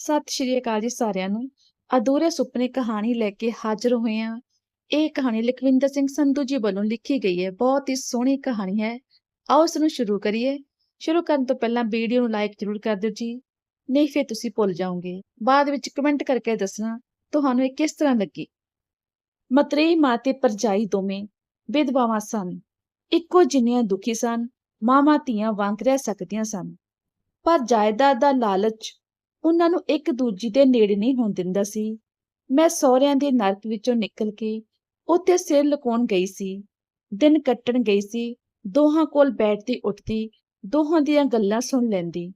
ਸਤਿ ਸ਼੍ਰੀ ਅਕਾਲ ਜੀ ਸਾਰਿਆਂ ਨੂੰ। ਅਧੂਰੇ ਸੁਪਨੇ ਕਹਾਣੀ ਲੈ ਕੇ ਹਾਜ਼ਰ ਹੋਏ ਹਾਂ। ਇਹ ਕਹਾਣੀ ਲਖਵਿੰਦਰ ਸਿੰਘ ਸੰਧੂ ਜੀ ਵੱਲੋਂ ਲਿਖੀ ਗਈ ਹੈ। ਬਹੁਤ ਹੀ ਸੋਹਣੀ ਕਹਾਣੀ ਹੈ। ਆਓ ਇਸ ਨੂੰ ਸ਼ੁਰੂ ਕਰੀਏ। ਸ਼ੁਰੂ ਕਰਨ ਤੋਂ ਪਹਿਲਾਂ ਵੀਡੀਓ ਨੂੰ ਲਾਈਕ ਜ਼ਰੂਰ ਕਰ ਦਿਓ ਜੀ। ਨਹੀਂ ਫਿਰ ਤੁਸੀਂ ਭੁੱਲ ਜਾਓਗੇ। ਬਾਅਦ ਵਿੱਚ ਕਮੈਂਟ ਕਰਕੇ ਦੱਸਣਾ ਤੁਹਾਨੂੰ ਇਹ ਕਿਸ ਤਰ੍ਹਾਂ ਲੱਗੀ। ਮਤਰੇਈ ਮਾਂ ਤੇ ਪਰਜਾਈ ਦੋਵੇਂ ਵਿਧਵਾਵਾਂ ਸਨ। ਇੱਕੋ ਜਿੰਨੀਆਂ ਦੁਖੀ ਸਨ, ਮਾਵਾਂ ਧੀਆਂ ਵਾਂਗ ਰਹਿ ਸਕਦੀਆਂ ਸਨ। ਪਰ ਜਾਇਦਾਦ ਦਾ ਲਾਲਚ ਉਹਨਾਂ ਨੂੰ ਇੱਕ ਦੂਜੀ ਦੇ ਨੇੜੇ ਨਹੀਂ ਹੋਣ ਦਿੰਦਾ ਸੀ। ਮੈਂ ਸਹੁਰਿਆਂ ਦੇ ਨਰਕ ਵਿੱਚੋਂ ਨਿਕਲ ਕੇ ਉੱਥੇ ਸਿਰ ਲੁਕਾਉਣ ਗਈ ਸੀ। ਦਿਨ ਕੱਟਣ ਗਈ ਸੀ। ਦੋਹਾਂ ਕੋਲ ਬੈਠਦੀ ਉੱਠਦੀ ਦੋਹਾਂ ਦੀਆਂ ਗੱਲਾਂ ਸੁਣ ਲੈਂਦੀ।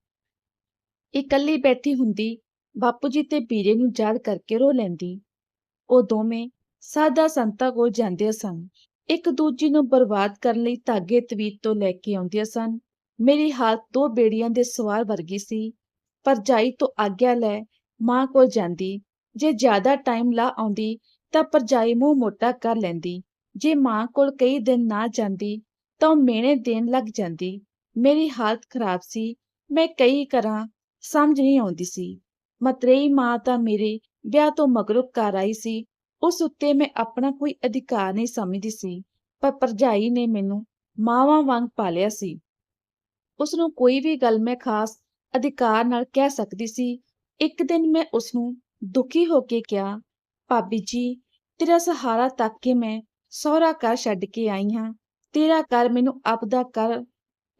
ਇਕੱਲੀ ਬੈਠੀ ਹੁੰਦੀ ਬਾਪੂ ਜੀ ਤੇ ਵੀਰੇ ਨੂੰ ਯਾਦ ਕਰਕੇ ਰੋ ਲੈਂਦੀ। ਉਹ ਦੋਵੇਂ ਸਾਦਾ ਸੰਤਾਂ ਕੋਲ ਜਾਂਦੇ ਸਨ। ਇੱਕ ਦੂਜੀ ਨੂੰ ਬਰਬਾਦ ਕਰਨ ਲਈ ਧਾਗੇ ਤਵੀਤ ਤੋਂ ਲੈ ਕੇ ਆਉਂਦੀਆਂ ਸਨ। ਮੇਰੀ ਹਾਲਤ ਦੋ ਬੇੜੀਆਂ ਦੇ ਸਵਾਰ ਵਰਗੀ ਸੀ। ਪਰਜਾਈ ਤੋਂ ਆਗਿਆ ਲੈ ਮਾਂ ਕੋਲ ਜਾਂਦੀ। ਜੇ ਜ਼ਿਆਦਾ ਟਾਈਮ ਲਾ ਆਉਂਦੀ ਤਾਂ ਪਰਜਾਈ ਮੂੰਹ ਮੋਟਾ ਕਰ ਲੈਂਦੀ। ਜੇ ਮਾਂ ਕੋਲ ਕਈ ਦਿਨ ਨਾ ਜਾਂਦੀ ਤਾਂ ਉਹ ਮਿਹਣੇ ਦੇਣ ਲੱਗ ਜਾਂਦੀ। ਮੇਰੀ ਹਾਲਤ ਖਰਾਬ ਸੀ, ਮੈਂ ਕਈ ਕਰਾਂ ਸਮਝ ਨਹੀਂ ਆਉਂਦੀ ਸੀ। ਮਤਰੇਈ ਮਾਂ ਤਾਂ ਮੇਰੇ ਵਿਆਹ ਤੋਂ ਮਗਰੋਂ ਘਰ ਆਈ ਸੀ। ਉਸ ਉੱਤੇ ਮੈਂ ਆਪਣਾ ਕੋਈ ਅਧਿਕਾਰ ਨਹੀਂ ਸਮਝਦੀ ਸੀ, ਪਰ ਪਰਜਾਈ ਨੇ ਮੈਨੂੰ ਮਾਵਾਂ ਵਾਂਗ ਪਾਲਿਆ ਸੀ। ਉਸ ਨੂੰ ਕੋਈ ਵੀ ਗੱਲ ਮੈਂ ਖਾਸ ਅਧਿਕਾਰ ਨਾਲ ਕਹਿ ਸਕਦੀ ਸੀ, ਇੱਕ ਦਿਨ ਮੈਂ ਉਸ ਨੂੰ ਦੁਖੀ ਹੋ ਕੇ ਕਿਹਾ, ਭਾਬੀ ਜੀ, ਤੇਰਾ ਸਹਾਰਾ ਤੱਕ ਕੇ ਮੈਂ ਸਹੁਰਾ ਘਰ ਛੱਡ ਕੇ ਆਈ ਹਾਂ। ਤੇਰਾ ਘਰ ਮੈਨੂੰ ਆਪਦਾ ਘਰ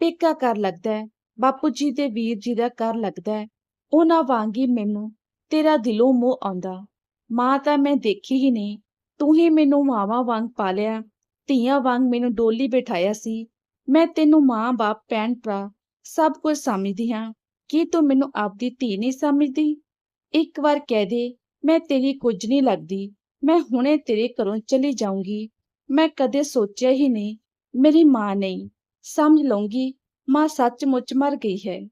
ਪੇਕਾ ਘਰ ਲੱਗਦਾ ਹੈ। ਬਾਪੂ ਜੀ ਤੇ ਵੀਰ ਜੀ ਦਾ ਘਰ ਲੱਗਦਾ ਹੈ। ਉਹਨਾਂ ਵਾਂਗੀ ਮੈਨੂੰ ਤੇਰਾ ਦਿਲੋਂ ਮੋਹ ਆਉਂਦਾ। ਮਾਂ ਤਾਂ ਮੈਂ ਦੇਖੀ ਹੀ ਨਹੀਂ। ਤੂੰ ਹੀ ਮੈਨੂੰ ਮਾਵਾਂ ਵਾਂਗ ਪਾਲਿਆ, ਧੀਆਂ ਵਾਂਗ ਮੈਨੂੰ ਡੋਲੀ ਬਿਠਾਇਆ ਸੀ। ਮੈਂ ਤੈਨੂੰ ਮਾਂ, ਬਾਪ, ਭੈਣ, ਭਰਾ ਸਭ ਕੁਝ ਸਮਝਦੀ ਹਾਂ। ਕੀ ਤੂੰ ਮੈਨੂੰ ਆਪਦੀ ਧੀ ਨਹੀਂ ਸਮਝਦੀ? ਇੱਕ ਵਾਰ ਕਹਿ ਦੇ, ਮੈਂ ਤੇਰੀ ਕੁਝ ਨਹੀਂ ਲੱਗਦੀ। ਮੈਂ ਹੁਣੇ ਤੇਰੇ ਘਰੋਂ ਚਲੀ ਜਾਊਂਗੀ। ਮੈਂ ਕਦੇ ਸੋਚਿਆ ਹੀ ਨਹੀਂ, ਮੇਰੀ ਮਾਂ ਨਹੀਂ। ਸਮਝ ਲਊਂਗੀ, ਮਾਂ ਸੱਚਮੁੱਚ ਮਰ ਗਈ ਹੈ।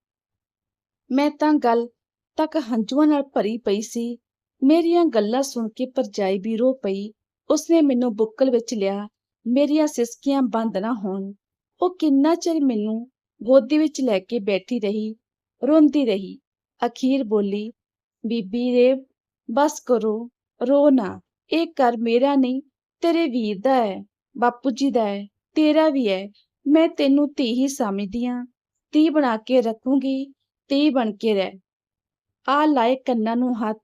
ਮੈਂ ਤਾਂ ਗੱਲ ਤੱਕ ਹੰਝੂਆਂ ਨਾਲ ਭਰੀ ਪਈ ਸੀ। ਮੇਰੀਆਂ ਗੱਲਾਂ ਸੁਣ ਕੇ ਪਰਜਾਈ ਵੀ ਰੋ ਪਈ। ਉਸਨੇ ਮੈਨੂੰ ਬੁੱਕਲ ਵਿੱਚ ਲਿਆ, ਮੇਰੀਆਂ ਸਿਸਕੀਆਂ ਬੰਦ ਨਾ ਹੋਣ। ਉਹ ਕਿੰਨਾ ਚਿਰ ਮੈਨੂੰ ਗੋਦੀ ਵਿੱਚ ਲੈ ਕੇ ਬੈਠੀ ਰਹੀ ਰੋਂਦੀ ਰਹੀ। ਅਖੀਰ ਬੋਲੀ, ਬੀਬੀ ਰੇ ਬਸ ਕਰੋ, ਰੋ ਨਾ, ਇਹ ਘਰ ਮੇਰਾ ਨਹੀਂ, ਤੇਰੇ ਵੀਰ ਦਾ ਹੈ ਬਾਪੂ ਜੀ ਦਾ ਹੈ ਤੇਰਾ ਵੀ ਹੈ ਮੈਂ ਤੈਨੂੰ ਧੀ ਹੀ ਸਮਝਦੀ ਹਾਂ ਧੀ ਬਣਾ ਕੇ ਰੱਖੂੰਗੀ, ਧੀ ਬਣ ਕੇ ਰਹਿ। ਆ ਲਾਏ ਕੰਨਾਂ ਨੂੰ ਹੱਥ,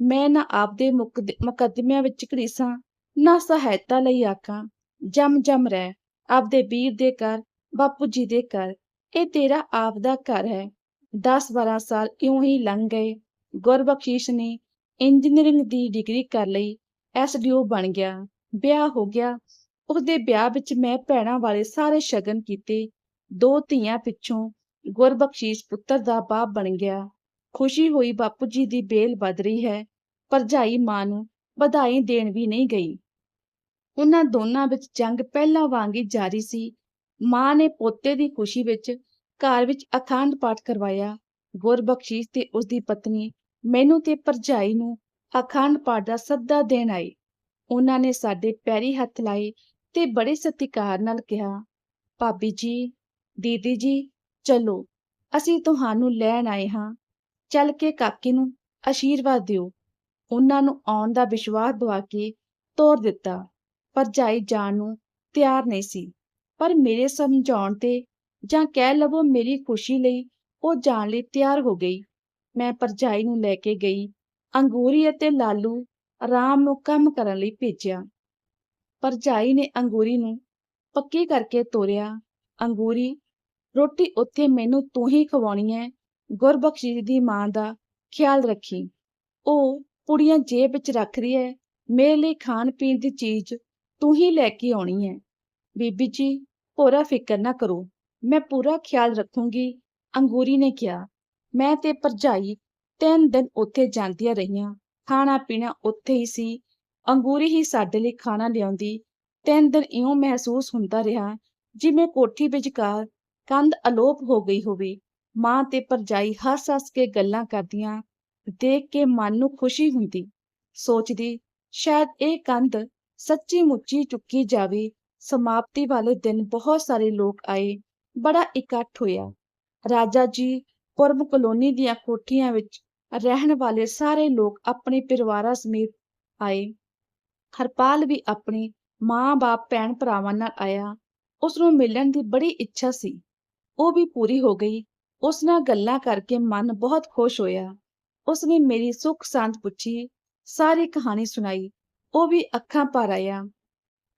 ਮੈਂ ਨਾ ਆਪਦੇ ਮੁਕੱਦਮਿਆਂ ਵਿੱਚ ਘੜੀਸਾਂ, ਨਾ ਸਹਾਇਤਾ ਲਈ ਆਖਾਂ ਜਮ ਜਮ ਰਹਿ, ਆਪਦੇ ਵੀਰ ਦੇ ਘਰ, ਬਾਪੂ ਜੀ ਦੇ ਘਰ, ਇਹ ਤੇਰਾ ਆਪਦਾ ਘਰ ਹੈ। 10-12 ਸਾਲ ਇਉਂ ਹੀ ਲੰਘ ਗਏ। ਗੁਰਬਖਸ਼ੀਸ਼ ਨੇ ਇੰਜੀਨੀਅਰਿੰਗ ਦੀ ਡਿਗਰੀ ਕਰ ਲਈ ਐਸਡੀਓ ਬਣ ਗਿਆ। ਵਿਆਹ ਹੋ ਗਿਆ। ਉਹਦੇ ਵਿਆਹ ਵਿੱਚ ਮੈਂ ਭੈਣਾਂ ਵਾਲੇ ਸਾਰੇ ਸ਼ਗਨ ਕੀਤੇ। ਦੋ ਧੀਆਂ ਪਿੱਛੋਂ ਗੁਰਬਖਸ਼ੀਸ਼ ਪੁੱਤਰ ਦਾ ਬਾਪ ਬਣ ਗਿਆ। ਖੁਸ਼ੀ ਹੋਈ ਬਾਪੂ ਜੀ ਦੀ ਬੇਲ ਵੱਧ ਰਹੀ ਹੈ। ਭਰਜਾਈ ਮਾਂ ਨੂੰ ਵਧਾਈ ਦੇਣ ਵੀ ਨਹੀਂ ਗਈ। ਉਹਨਾਂ ਦੋਨਾਂ ਵਿੱਚ ਜੰਗ ਪਹਿਲਾਂ ਵਾਂਗ ਹੀ ਜਾਰੀ ਸੀ। ਮਾਂ ਨੇ ਪੋਤੇ ਦੀ ਖੁਸ਼ੀ ਵਿੱਚ ਘਰ ਵਿੱਚ ਅਖੰਡ ਪਾਠ ਕਰਵਾਇਆ। ਗੁਰਬਖਸ਼ੀਸ਼ ਤੇ ਉਸ ਦੀ ਪਤਨੀ ਮੈਨੂੰ ਤੇ ਭਰਜਾਈ ਨੂੰ ਅਖੰਡ ਪਾਠ ਦਾ ਸੱਦਾ ਦੇਣ ਆਏ। ਉਹਨਾਂ ਨੇ ਸਾਡੇ ਪੈਰੀ ਹੱਥ ਲਾਏ ਤੇ ਬੜੇ ਸਤਿਕਾਰ ਨਾਲ ਕਿਹਾ, ਭਾਬੀ ਜੀ, ਦੀਦੀ ਜੀ, ਚਲੋ, ਅਸੀਂ ਤੁਹਾਨੂੰ ਲੈਣ ਆਏ ਹਾਂ। ਚੱਲ ਕੇ ਕਾਕੀ ਨੂੰ ਅਸ਼ੀਰਵਾਦ ਦਿਓ। ਉਹਨਾਂ ਨੂੰ ਆਉਣ ਦਾ ਵਿਸ਼ਵਾਸ ਦਵਾ ਕੇ ਤੋਰ ਦਿੱਤਾ। ਭਰਜਾਈ ਜਾਣ ਨੂੰ ਤਿਆਰ ਨਹੀਂ ਸੀ, ਪਰ ਮੇਰੇ ਸਮਝਾਉਣ ਤੇ ਜਾਂ ਕਹਿ ਲਵੋ ਮੇਰੀ ਖੁਸ਼ੀ ਲਈ ਉਹ ਜਾਣ ਲਈ ਤਿਆਰ ਹੋ ਗਈ। ਮੈਂ ਭਰਜਾਈ ਨੂੰ ਲੈ ਕੇ ਗਈ, ਅੰਗੂਰੀ ਅਤੇ ਲਾਲੂ ਆਰਾਮ ਨੂੰ ਕੰਮ ਕਰਨ ਲਈ ਭੇਜਿਆ। ਭਰਜਾਈ ਨੇ ਅੰਗੂਰੀ ਨੂੰ ਪੱਕੀ ਕਰਕੇ ਤੋਰਿਆ। ਅੰਗੂਰੀ, ਰੋਟੀ ਉੱਥੇ ਮੈਨੂੰ ਤੂੰ ਹੀ ਖਵਾਉਣੀ ਹੈ ਗੁਰਬਖਸ਼ੀ ਦੀ ਮਾਂ ਦਾ ਖਿਆਲ ਰੱਖੀ। ਉਹ ਪੁੜੀਆਂ ਜੇਬ ਵਿੱਚ ਰੱਖ ਰਹੀ ਹੈ ਮੇਰੇ ਲਈ ਖਾਣ ਪੀਣ ਦੀ ਚੀਜ਼ ਤੂੰ ਹੀ ਲੈ ਕੇ ਆਉਣੀ ਹੈ ਬੀਬੀ ਜੀ, ਭੋਰਾ ਫਿਕਰ ਨਾ ਕਰੋ। ਮੈਂ ਪੂਰਾ ਖਿਆਲ ਰੱਖੂੰਗੀ। ਅੰਗੂਰੀ ਨੇ ਕਿਹਾ, ਮੈਂ ਤੇ ਭਰਜਾਈ ਤਿੰਨ ਦਿਨ ਉੱਥੇ ਜਾਂਦੀਆਂ ਰਹੀਆਂ। ਖਾਣਾ ਪੀਣਾ ਉੱਥੇ ਹੀ ਸੀ। ਅੰਗੂਰੀ ਹੀ ਸਾਡੇ ਲਈ ਖਾਣਾ ਲਿਆਉਂਦੀ। ਤਿੰਨ ਦਿਨ ਇਉਂ ਮਹਿਸੂਸ ਹੁੰਦਾ ਰਿਹਾ ਜਿਵੇਂ ਕੋਠੀ ਵਿਚਕਾਰ ਕੰਧ ਅਲੋਪ ਹੋ ਗਈ ਹੋਵੇ। ਮਾਂ ਤੇ ਭਰਜਾਈ ਹੱਸ-ਹੱਸ ਕੇ ਗੱਲਾਂ ਕਰਦੀਆਂ, ਦੇਖ ਕੇ ਮਨ ਨੂੰ ਖੁਸ਼ੀ ਹੁੰਦੀ। ਸੋਚਦੀ, ਸ਼ਾਇਦ ਇਹ ਕੰਧ ਸੱਚੀ ਮੁੱਚੀ ਚੁੱਕੀ ਜਾਵੇ। ਸਮਾਪਤੀ ਵਾਲੇ ਦਿਨ ਬਹੁਤ ਸਾਰੇ ਲੋਕ ਆਏ। ਬੜਾ ਇਕੱਠ ਹੋਇਆ। ਰਾਜਾ ਜੀ ਪੁਰਬ ਕਲੋਨੀ ਦੀਆਂ ਕੋਠੀਆਂ ਵਿੱਚ ਰਹਿਣ ਵਾਲੇ ਸਾਰੇ ਲੋਕ ਆਪਣੇ ਪਰਿਵਾਰਾਂ ਸਮੇਤ ਆਏ। ਹਰਪਾਲ ਵੀ ਆਪਣੇ ਮਾਂ-ਬਾਪ ਭੈਣ-ਭਰਾਵਾਂ ਨਾਲ ਆਇਆ। ਉਸ ਨੂੰ ਮਿਲਣ ਦੀ ਬੜੀ ਇੱਛਾ ਸੀ। ਉਹ ਵੀ ਪੂਰੀ ਹੋ ਗਈ। ਉਸ ਨਾਲ ਗੱਲਾਂ ਕਰਕੇ ਮਨ ਬਹੁਤ ਖੁਸ਼ ਹੋਇਆ। ਉਸ ਨੇ ਮੇਰੀ ਸੁੱਖ ਸਾਂਦ ਪੁੱਛੀ, ਸਾਰੀ ਕਹਾਣੀ ਸੁਣਾਈ। ਉਹ ਵੀ ਅੱਖਾਂ ਭਰ ਆਇਆ।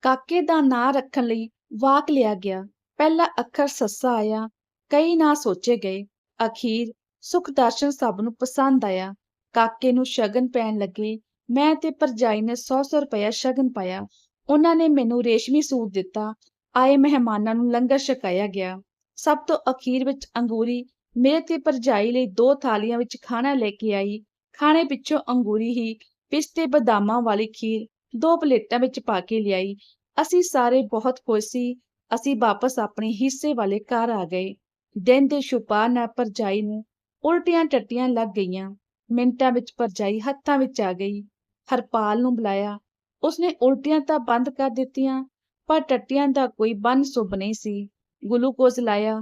ਕਾਕੇ ਦਾ ਨਾਂ ਰੱਖਣ ਲਈ ਵਾਕ ਲਿਆ ਗਿਆ। ਪਹਿਲਾ ਅੱਖਰ ਸੱਸਾ ਆਇਆ। ਕਈ ਨਾ ਸੋਚੇ ਗਏ। ਅਖੀਰ ਸੁਖਦਰਸ਼ਨ ਸਭ ਨੂੰ ਪਸੰਦ ਆਇਆ। ਕਾਕੇ ਨੂੰ ਸ਼ਗਨ ਪੈਣ ਲੱਗੇ। ਮੈਂ ਤੇ ਭਰਜਾਈ ਨੇ 100-100 ਰੁਪਇਆ ਸ਼ਗਨ ਪਾਇਆ। ਉਹਨਾਂ ਨੇ ਮੈਨੂੰ ਰੇਸ਼ਮੀ ਸੂਟ ਦਿੱਤਾ। ਆਏ ਮਹਿਮਾਨਾਂ ਨੂੰ ਲੰਗਰ ਛਕਾਇਆ ਗਿਆ। ਸਭ ਤੋਂ ਅਖੀਰ ਵਿੱਚ ਅੰਗੂਰੀ ਮੇਰੇ ਤੇ ਭਰਜਾਈ ਲਈ ਦੋ ਥਾਲੀਆਂ ਵਿੱਚ ਖਾਣਾ ਲੈ ਕੇ ਆਈ। ਖਾਣੇ ਪਿੱਛੋਂ ਅੰਗੂਰੀ ਹੀ ਪਿਸਤੇ ਬਦਾਮਾਂ ਵਾਲੀ ਖੀਰ ਦੋ ਪਲੇਟਾਂ ਵਿੱਚ ਪਾ ਕੇ ਲਿਆਈ। ਅਸੀਂ ਸਾਰੇ ਬਹੁਤ ਖੁਸ਼ ਸੀ। ਅਸੀਂ ਵਾਪਸ ਆਪਣੇ ਹਿੱਸੇ ਵਾਲੇ ਘਰ ਆ ਗਏ। ਦਿਨ ਦੇ ਛੁਪਾ ਨਾਲ ਭਰਜਾਈ ਨੂੰ ਉਲਟੀਆਂ ਟੱਟੀਆਂ ਲੱਗ ਗਈਆਂ। ਮਿੰਟਾਂ ਵਿੱਚ ਭਰਜਾਈ ਹੱਥਾਂ ਵਿੱਚ ਆ ਗਈ। ਹਰਪਾਲ ਨੂੰ ਬੁਲਾਇਆ। ਉਸਨੇ ਉਲਟੀਆਂ ਤਾਂ ਬੰਦ ਕਰ ਦਿੱਤੀਆਂ, ਪਰ ਟੱਟੀਆਂ ਦਾ ਕੋਈ ਬੰਨ ਸੁਭ ਨਹੀਂ ਸੀ। ਗਲੂਕੋਜ਼ ਲਾਇਆ।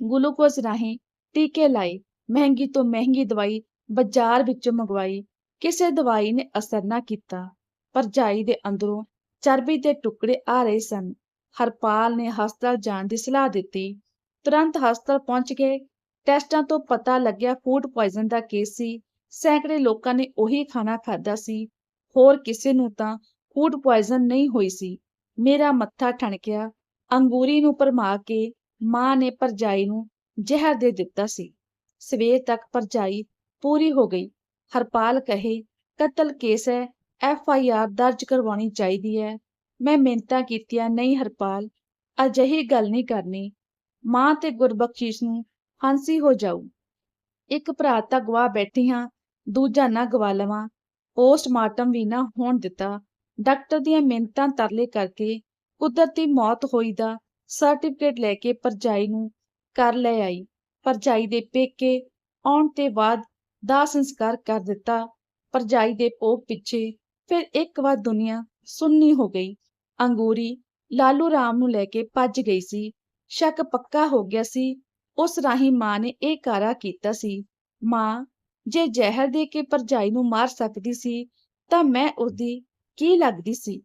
ਗਲੂਕੋਜ਼ ਰਾਹੀਂ ਟੀਕੇ ਲਾਏ। ਮਹਿੰਗੀ ਤੋਂ ਮਹਿੰਗੀ ਦਵਾਈ ਬਾਜ਼ਾਰ ਵਿੱਚੋਂ ਮੰਗਵਾਈ। ਕਿਸੇ ਦਵਾਈ ਨੇ ਅਸਰ ਨਾ ਕੀਤਾ। ਭਰਜਾਈ ਦੇ ਅੰਦਰੋਂ ਚਰਬੀ ਦੇ ਟੁਕੜੇ ਆ ਰਹੇ ਸਨ। ਹਰਪਾਲ ਨੇ ਹਸਪਤਾਲ ਜਾਣ ਦੀ ਸਲਾਹ ਦਿੱਤੀ। ਤੁਰੰਤ ਹਸਪਤਾਲ ਪਹੁੰਚ ਗਏ। ਟੈਸਟਾਂ ਤੋਂ ਪਤਾ ਲੱਗਿਆ ਫੂਡ ਪੋਇਜ਼ਨ ਦਾ ਕੇਸ ਸੀ। ਸੈਂਕੜੇ ਲੋਕਾਂ ਨੇ ਉਹੀ ਖਾਣਾ ਖਾਦਾ ਸੀ। ਹੋਰ ਕਿਸੇ ਨੂੰ ਤਾਂ ਫੂਡ ਪੋਇਜ਼ਨ ਨਹੀਂ ਹੋਈ ਸੀ। ਮੇਰਾ ਮੱਥਾ ਠਣਕਿਆ। ਅੰਗੂਰੀ ਨੂੰ ਪਰਮਾ ਕੇ ਮਾਂ ਨੇ ਭਰਜਾਈ ਨੂੰ ਜ਼ਹਿਰ ਦੇ ਦਿੱਤਾ ਸੀ। ਸਵੇਰ ਤੱਕ ਭਰਜਾਈ ਪੂਰੀ ਹੋ ਗਈ। ਹਰਪਾਲ ਕਹੇ, ਕਤਲ ਕੇਸ ਹੈ। ਐਫ ਆਈ ਆਰ ਦਰਜ ਕਰਵਾਉਣੀ ਚਾਹੀਦੀ ਹੈ। ਮੈਂ ਮਿੰਤਾ ਕੀਤੀਆਂ ਨਹੀਂ ਹਰਪਾਲ, ਅਜਿਹੀ ਗੱਲ ਨਹੀਂ ਕਰਨੀ। ਮਾਂ ਤੇ ਗੁਰਬਖਸ਼ੀਸ਼ ਨੂੰ ਹਾਂਸੀ ਹੋ ਜਾਊ। ਇੱਕ ਭਰਾ ਤਾਂ ਗਵਾ ਬੈਠੀ ਹਾਂ, ਦੂਜਾ ਨਾ ਗਵਾ ਲਵਾਂ। ਪੋਸਟਮਾਰਟਮ ਵੀ ਨਾ ਹੋਣ ਦਿੱਤਾ। ਡਾਕਟਰ ਦੀਆਂ ਮਿਹਨਤਾਂ ਤਰਲੇ ਕਰਕੇ ਕੁਦਰਤੀ ਮੌਤ ਹੋਈ ਦਾ ਸਰਟੀਫਿਕੇਟ ਲੈ ਕੇ ਭਰਜਾਈ ਨੂੰ ਕਰ ਲੈ ਆਈ। ਭਰਜਾਈ ਦੇ ਪੇਕੇ ਆਉਣ ਤੇ ਬਾਅਦ ਦਾ ਸੰਸਕਾਰ ਕਰ ਦਿੱਤਾ। ਪਰਜਾਈ ਦੇ ਭੋਗ ਪਿੱਛੇ ਫਿਰ ਇੱਕ ਵਾਰ ਦੁਨੀਆ ਸੁੰਨੀ ਹੋ ਗਈ। ਅੰਗੂਰੀ ਲਾਲੂ ਰਾਮ ਨੂੰ ਲੈ ਕੇ ਭੱਜ ਗਈ ਸੀ। ਸ਼ੱਕ ਪੱਕਾ ਹੋ ਗਿਆ ਸੀ। ਉਸ ਰਾਹੀਂ ਮਾਂ ਨੇ ਇਹ ਕਾਰਾ ਕੀਤਾ ਸੀ, ਮਾਂ, ਜੇ ਜ਼ਹਿਰ ਦੇ ਕੇ ਭਰਜਾਈ ਨੂੰ ਮਾਰ ਸਕਦੀ ਸੀ, ਤਾਂ ਮੈਂ ਉਹਦੀ ਕੀ ਲੱਗਦੀ ਸੀ?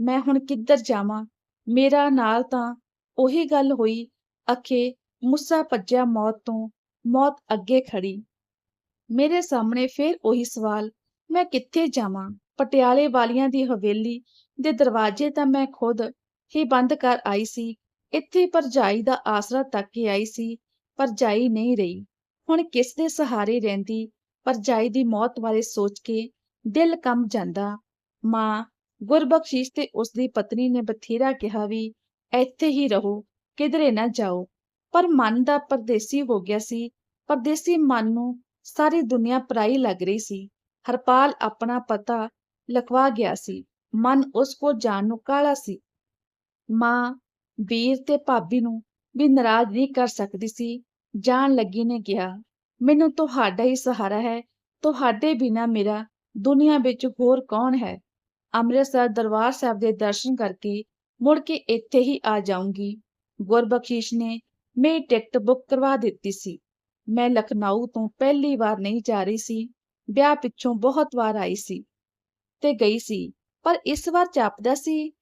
ਮੈਂ ਹੁਣ ਕਿੱਧਰ ਜਾਵਾਂ? ਮੇਰਾ ਨਾਲ ਤਾਂ ਉਹੀ ਗੱਲ ਹੋਈ, ਅਖੇ ਮੁੱਸਾ ਭੱਜਿਆ ਮੌਤ ਤੋਂ, ਮੌਤ ਅੱਗੇ ਖੜੀ। ਮੇਰੇ ਸਾਹਮਣੇ ਫੇਰ ਉਹੀ ਸਵਾਲ, ਮੈਂ ਕਿੱਥੇ ਜਾਵਾਂ? ਪਟਿਆਲੇ ਵਾਲੀਆਂ ਦੀ ਹਵੇਲੀ ਦੇ ਦਰਵਾਜ਼ੇ ਤਾਂ ਮੈਂ ਖੁਦ ਹੀ ਬੰਦ ਕਰ ਆਈ ਸੀ। ਇੱਥੇ ਭਰਜਾਈ ਦਾ ਆਸਰਾ ਤੱਕ ਕੇ ਆਈ ਸੀ, ਭਰਜਾਈ ਨਹੀਂ ਰਹੀ। ਹੁਣ ਕਿਸ ਦੇ ਸਹਾਰੇ ਰਹਿੰਦੀ, ਭਰਜਾਈ ਦੀ ਮੌਤ ਬਾਰੇ ਸੋਚ ਕੇ ਦਿਲ ਕੰਬ ਜਾਂਦਾ। ਮਾਂ, ਗੁਰਬਖਸ਼ੀਸ਼ ਤੇ ਉਸ ਦੀ ਪਤਨੀ ਨੇ ਬਥੇਰਾ ਕਿਹਾ ਵੀ, ਇੱਥੇ ਹੀ ਰਹੋ, ਕਿਧਰੇ ਨਾ ਜਾਓ। ਪਰ ਮਨ ਦਾ ਪਰਦੇਸੀ ਹੋ ਗਿਆ ਸੀ। ਪਰਦੇਸੀ ਮਨ ਨੂੰ ਸਾਰੀ ਦੁਨੀਆ ਪਰਾਈ ਲੱਗ ਰਹੀ ਸੀ। ਹਰਪਾਲ ਆਪਣਾ ਪਤਾ ਲਖਵਾ ਗਿਆ ਸੀ। ਮਨ ਉਸ ਕੋ ਜਾਣ ਨੂੰ ਕਾਲਾ ਸੀ? ਮਾਂ ਵੀਰ ਤੇ ਭਾਬੀ ਨੂੰ ਵੀ ਨਾਰਾਜ਼ ਨਹੀਂ ਕਰ ਸਕਦੀ ਸੀ। ਜਾਣ ਲੱਗੀ ਨੇ ਕਿਹਾ, ਮੈਨੂੰ ਤੁਹਾਡਾ ਹੀ ਸਹਾਰਾ ਹੈ। ਤੁਹਾਡੇ ਬਿਨਾ ਮੇਰਾ ਦੁਨੀਆ ਵਿੱਚ ਹੋਰ ਕੌਣ ਹੈ? ਅੰਮ੍ਰਿਤਸਰ ਦਰਬਾਰ ਸਾਹਿਬ ਦੇ ਦਰਸ਼ਨ ਕਰਕੇ ਮੁੜ ਕੇ ਇੱਥੇ ਹੀ ਆ ਜਾਊਂਗੀ। ਗੁਰਬਖਸ਼ੀਸ਼ ਨੇ ਮੇਰੀ ਟਿਕਟ ਬੁੱਕ ਕਰਵਾ ਦਿੱਤੀ ਸੀ। ਮੈਂ ਲਖਨਊ ਤੋਂ ਪਹਿਲੀ ਵਾਰ ਨਹੀਂ ਜਾ ਰਹੀ ਸੀ। ਵਿਆਹ ਪਿੱਛੋਂ ਬਹੁਤ ਵਾਰ ਆਈ ਸੀ ਤੇ ਗਈ ਸੀ। ਪਰ ਇਸ ਵਾਰ ਜਾਪਦਾ ਸੀ,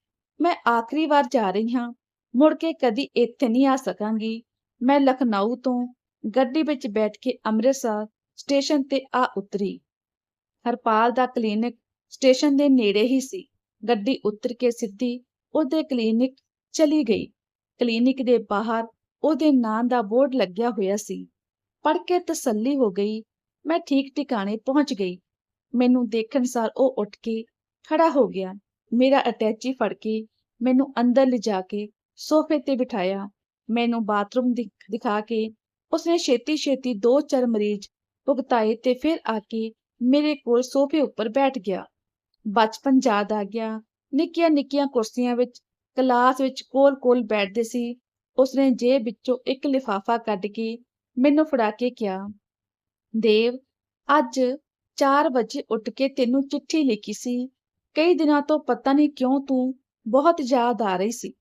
ਮੈਂ ਆਖਰੀ ਵਾਰ ਜਾ ਰਹੀ ਹਾਂ, ਮੁੜ ਕੇ ਕਦੀ ਇੱਥੇ ਨਹੀਂ ਆ ਸਕਾਂਗੀ। ਮੈਂ ਲਖਨਊ ਤੋਂ ਗੱਡੀ ਵਿੱਚ ਬੈਠ ਕੇ ਅੰਮ੍ਰਿਤਸਰ ਸਟੇਸ਼ਨ ਤੇ ਆ ਉਤਰੀ। ਹਰਪਾਲ ਦਾ ਕਲੀਨਿਕ ਸਟੇਸ਼ਨ ਦੇ ਨੇੜੇ ਹੀ ਸੀ। ਗੱਡੀ ਉਤਰ ਕੇ ਸਿੱਧੀ ਉਹਦੇ ਕਲੀਨਿਕ ਚਲੀ ਗਈ। ਕਲੀਨਿਕ ਦੇ ਬਾਹਰ ਉਹਦੇ ਨਾਂ ਦਾ ਬੋਰਡ ਲੱਗਿਆ ਹੋਇਆ ਸੀ। ਪੜ੍ਹ ਕੇ ਤਸੱਲੀ ਹੋ ਗਈ। ਮੈਂ ਠੀਕ ਟਿਕਾਣੇ ਪਹੁੰਚ ਗਈ। ਮੈਨੂੰ ਦੇਖਣ ਸਾਰ ਉਹ ਉੱਠ ਕੇ ਖੜਾ ਹੋ ਗਿਆ। ਮੇਰਾ ਅਟੈਚੀ ਫੜ ਕੇ ਮੈਨੂੰ ਅੰਦਰ ਲਿਜਾ ਕੇ ਸੋਫੇ ਤੇ ਬਿਠਾਇਆ। ਮੈਨੂੰ ਬਾਥਰੂਮ ਦਿਖਾ ਕੇ ਉਸਨੇ ਛੇਤੀ ਛੇਤੀ ਦੋ ਚਾਰ ਮਰੀਜ਼ ਭੁਗਤਾਏ ਤੇ ਫਿਰ ਆ ਕੇ ਮੇਰੇ ਕੋਲ ਸੋਫੇ ਉੱਪਰ ਬੈਠ ਗਿਆ। ਬਚਪਨ ਯਾਦ ਆ ਗਿਆ। ਨਿੱਕੀਆਂ ਨਿੱਕੀਆਂ ਕੁਰਸੀਆਂ ਵਿੱਚ, ਕਲਾਸ ਵਿੱਚ ਕੋਲ-ਕੋਲ ਬੈਠਦੇ ਸੀ। ਉਸਨੇ ਜੇਬ ਵਿੱਚੋਂ ਇੱਕ ਲਿਫਾਫਾ ਕੱਢ ਕੇ ਮੈਨੂੰ ਫੜਾ ਕੇ ਕਿਹਾ, ਦੇਵ, ਅੱਜ 4 ਵਜੇ ਉੱਠ ਕੇ ਤੈਨੂੰ ਚਿੱਠੀ ਲਿਖੀ ਸੀ। ਕਈ ਦਿਨਾਂ ਤੋਂ ਪਤਾ ਨਹੀਂ ਕਿਉਂ ਤੂੰ ਬਹੁਤ ਯਾਦ ਆ ਰਹੀ ਸੀ।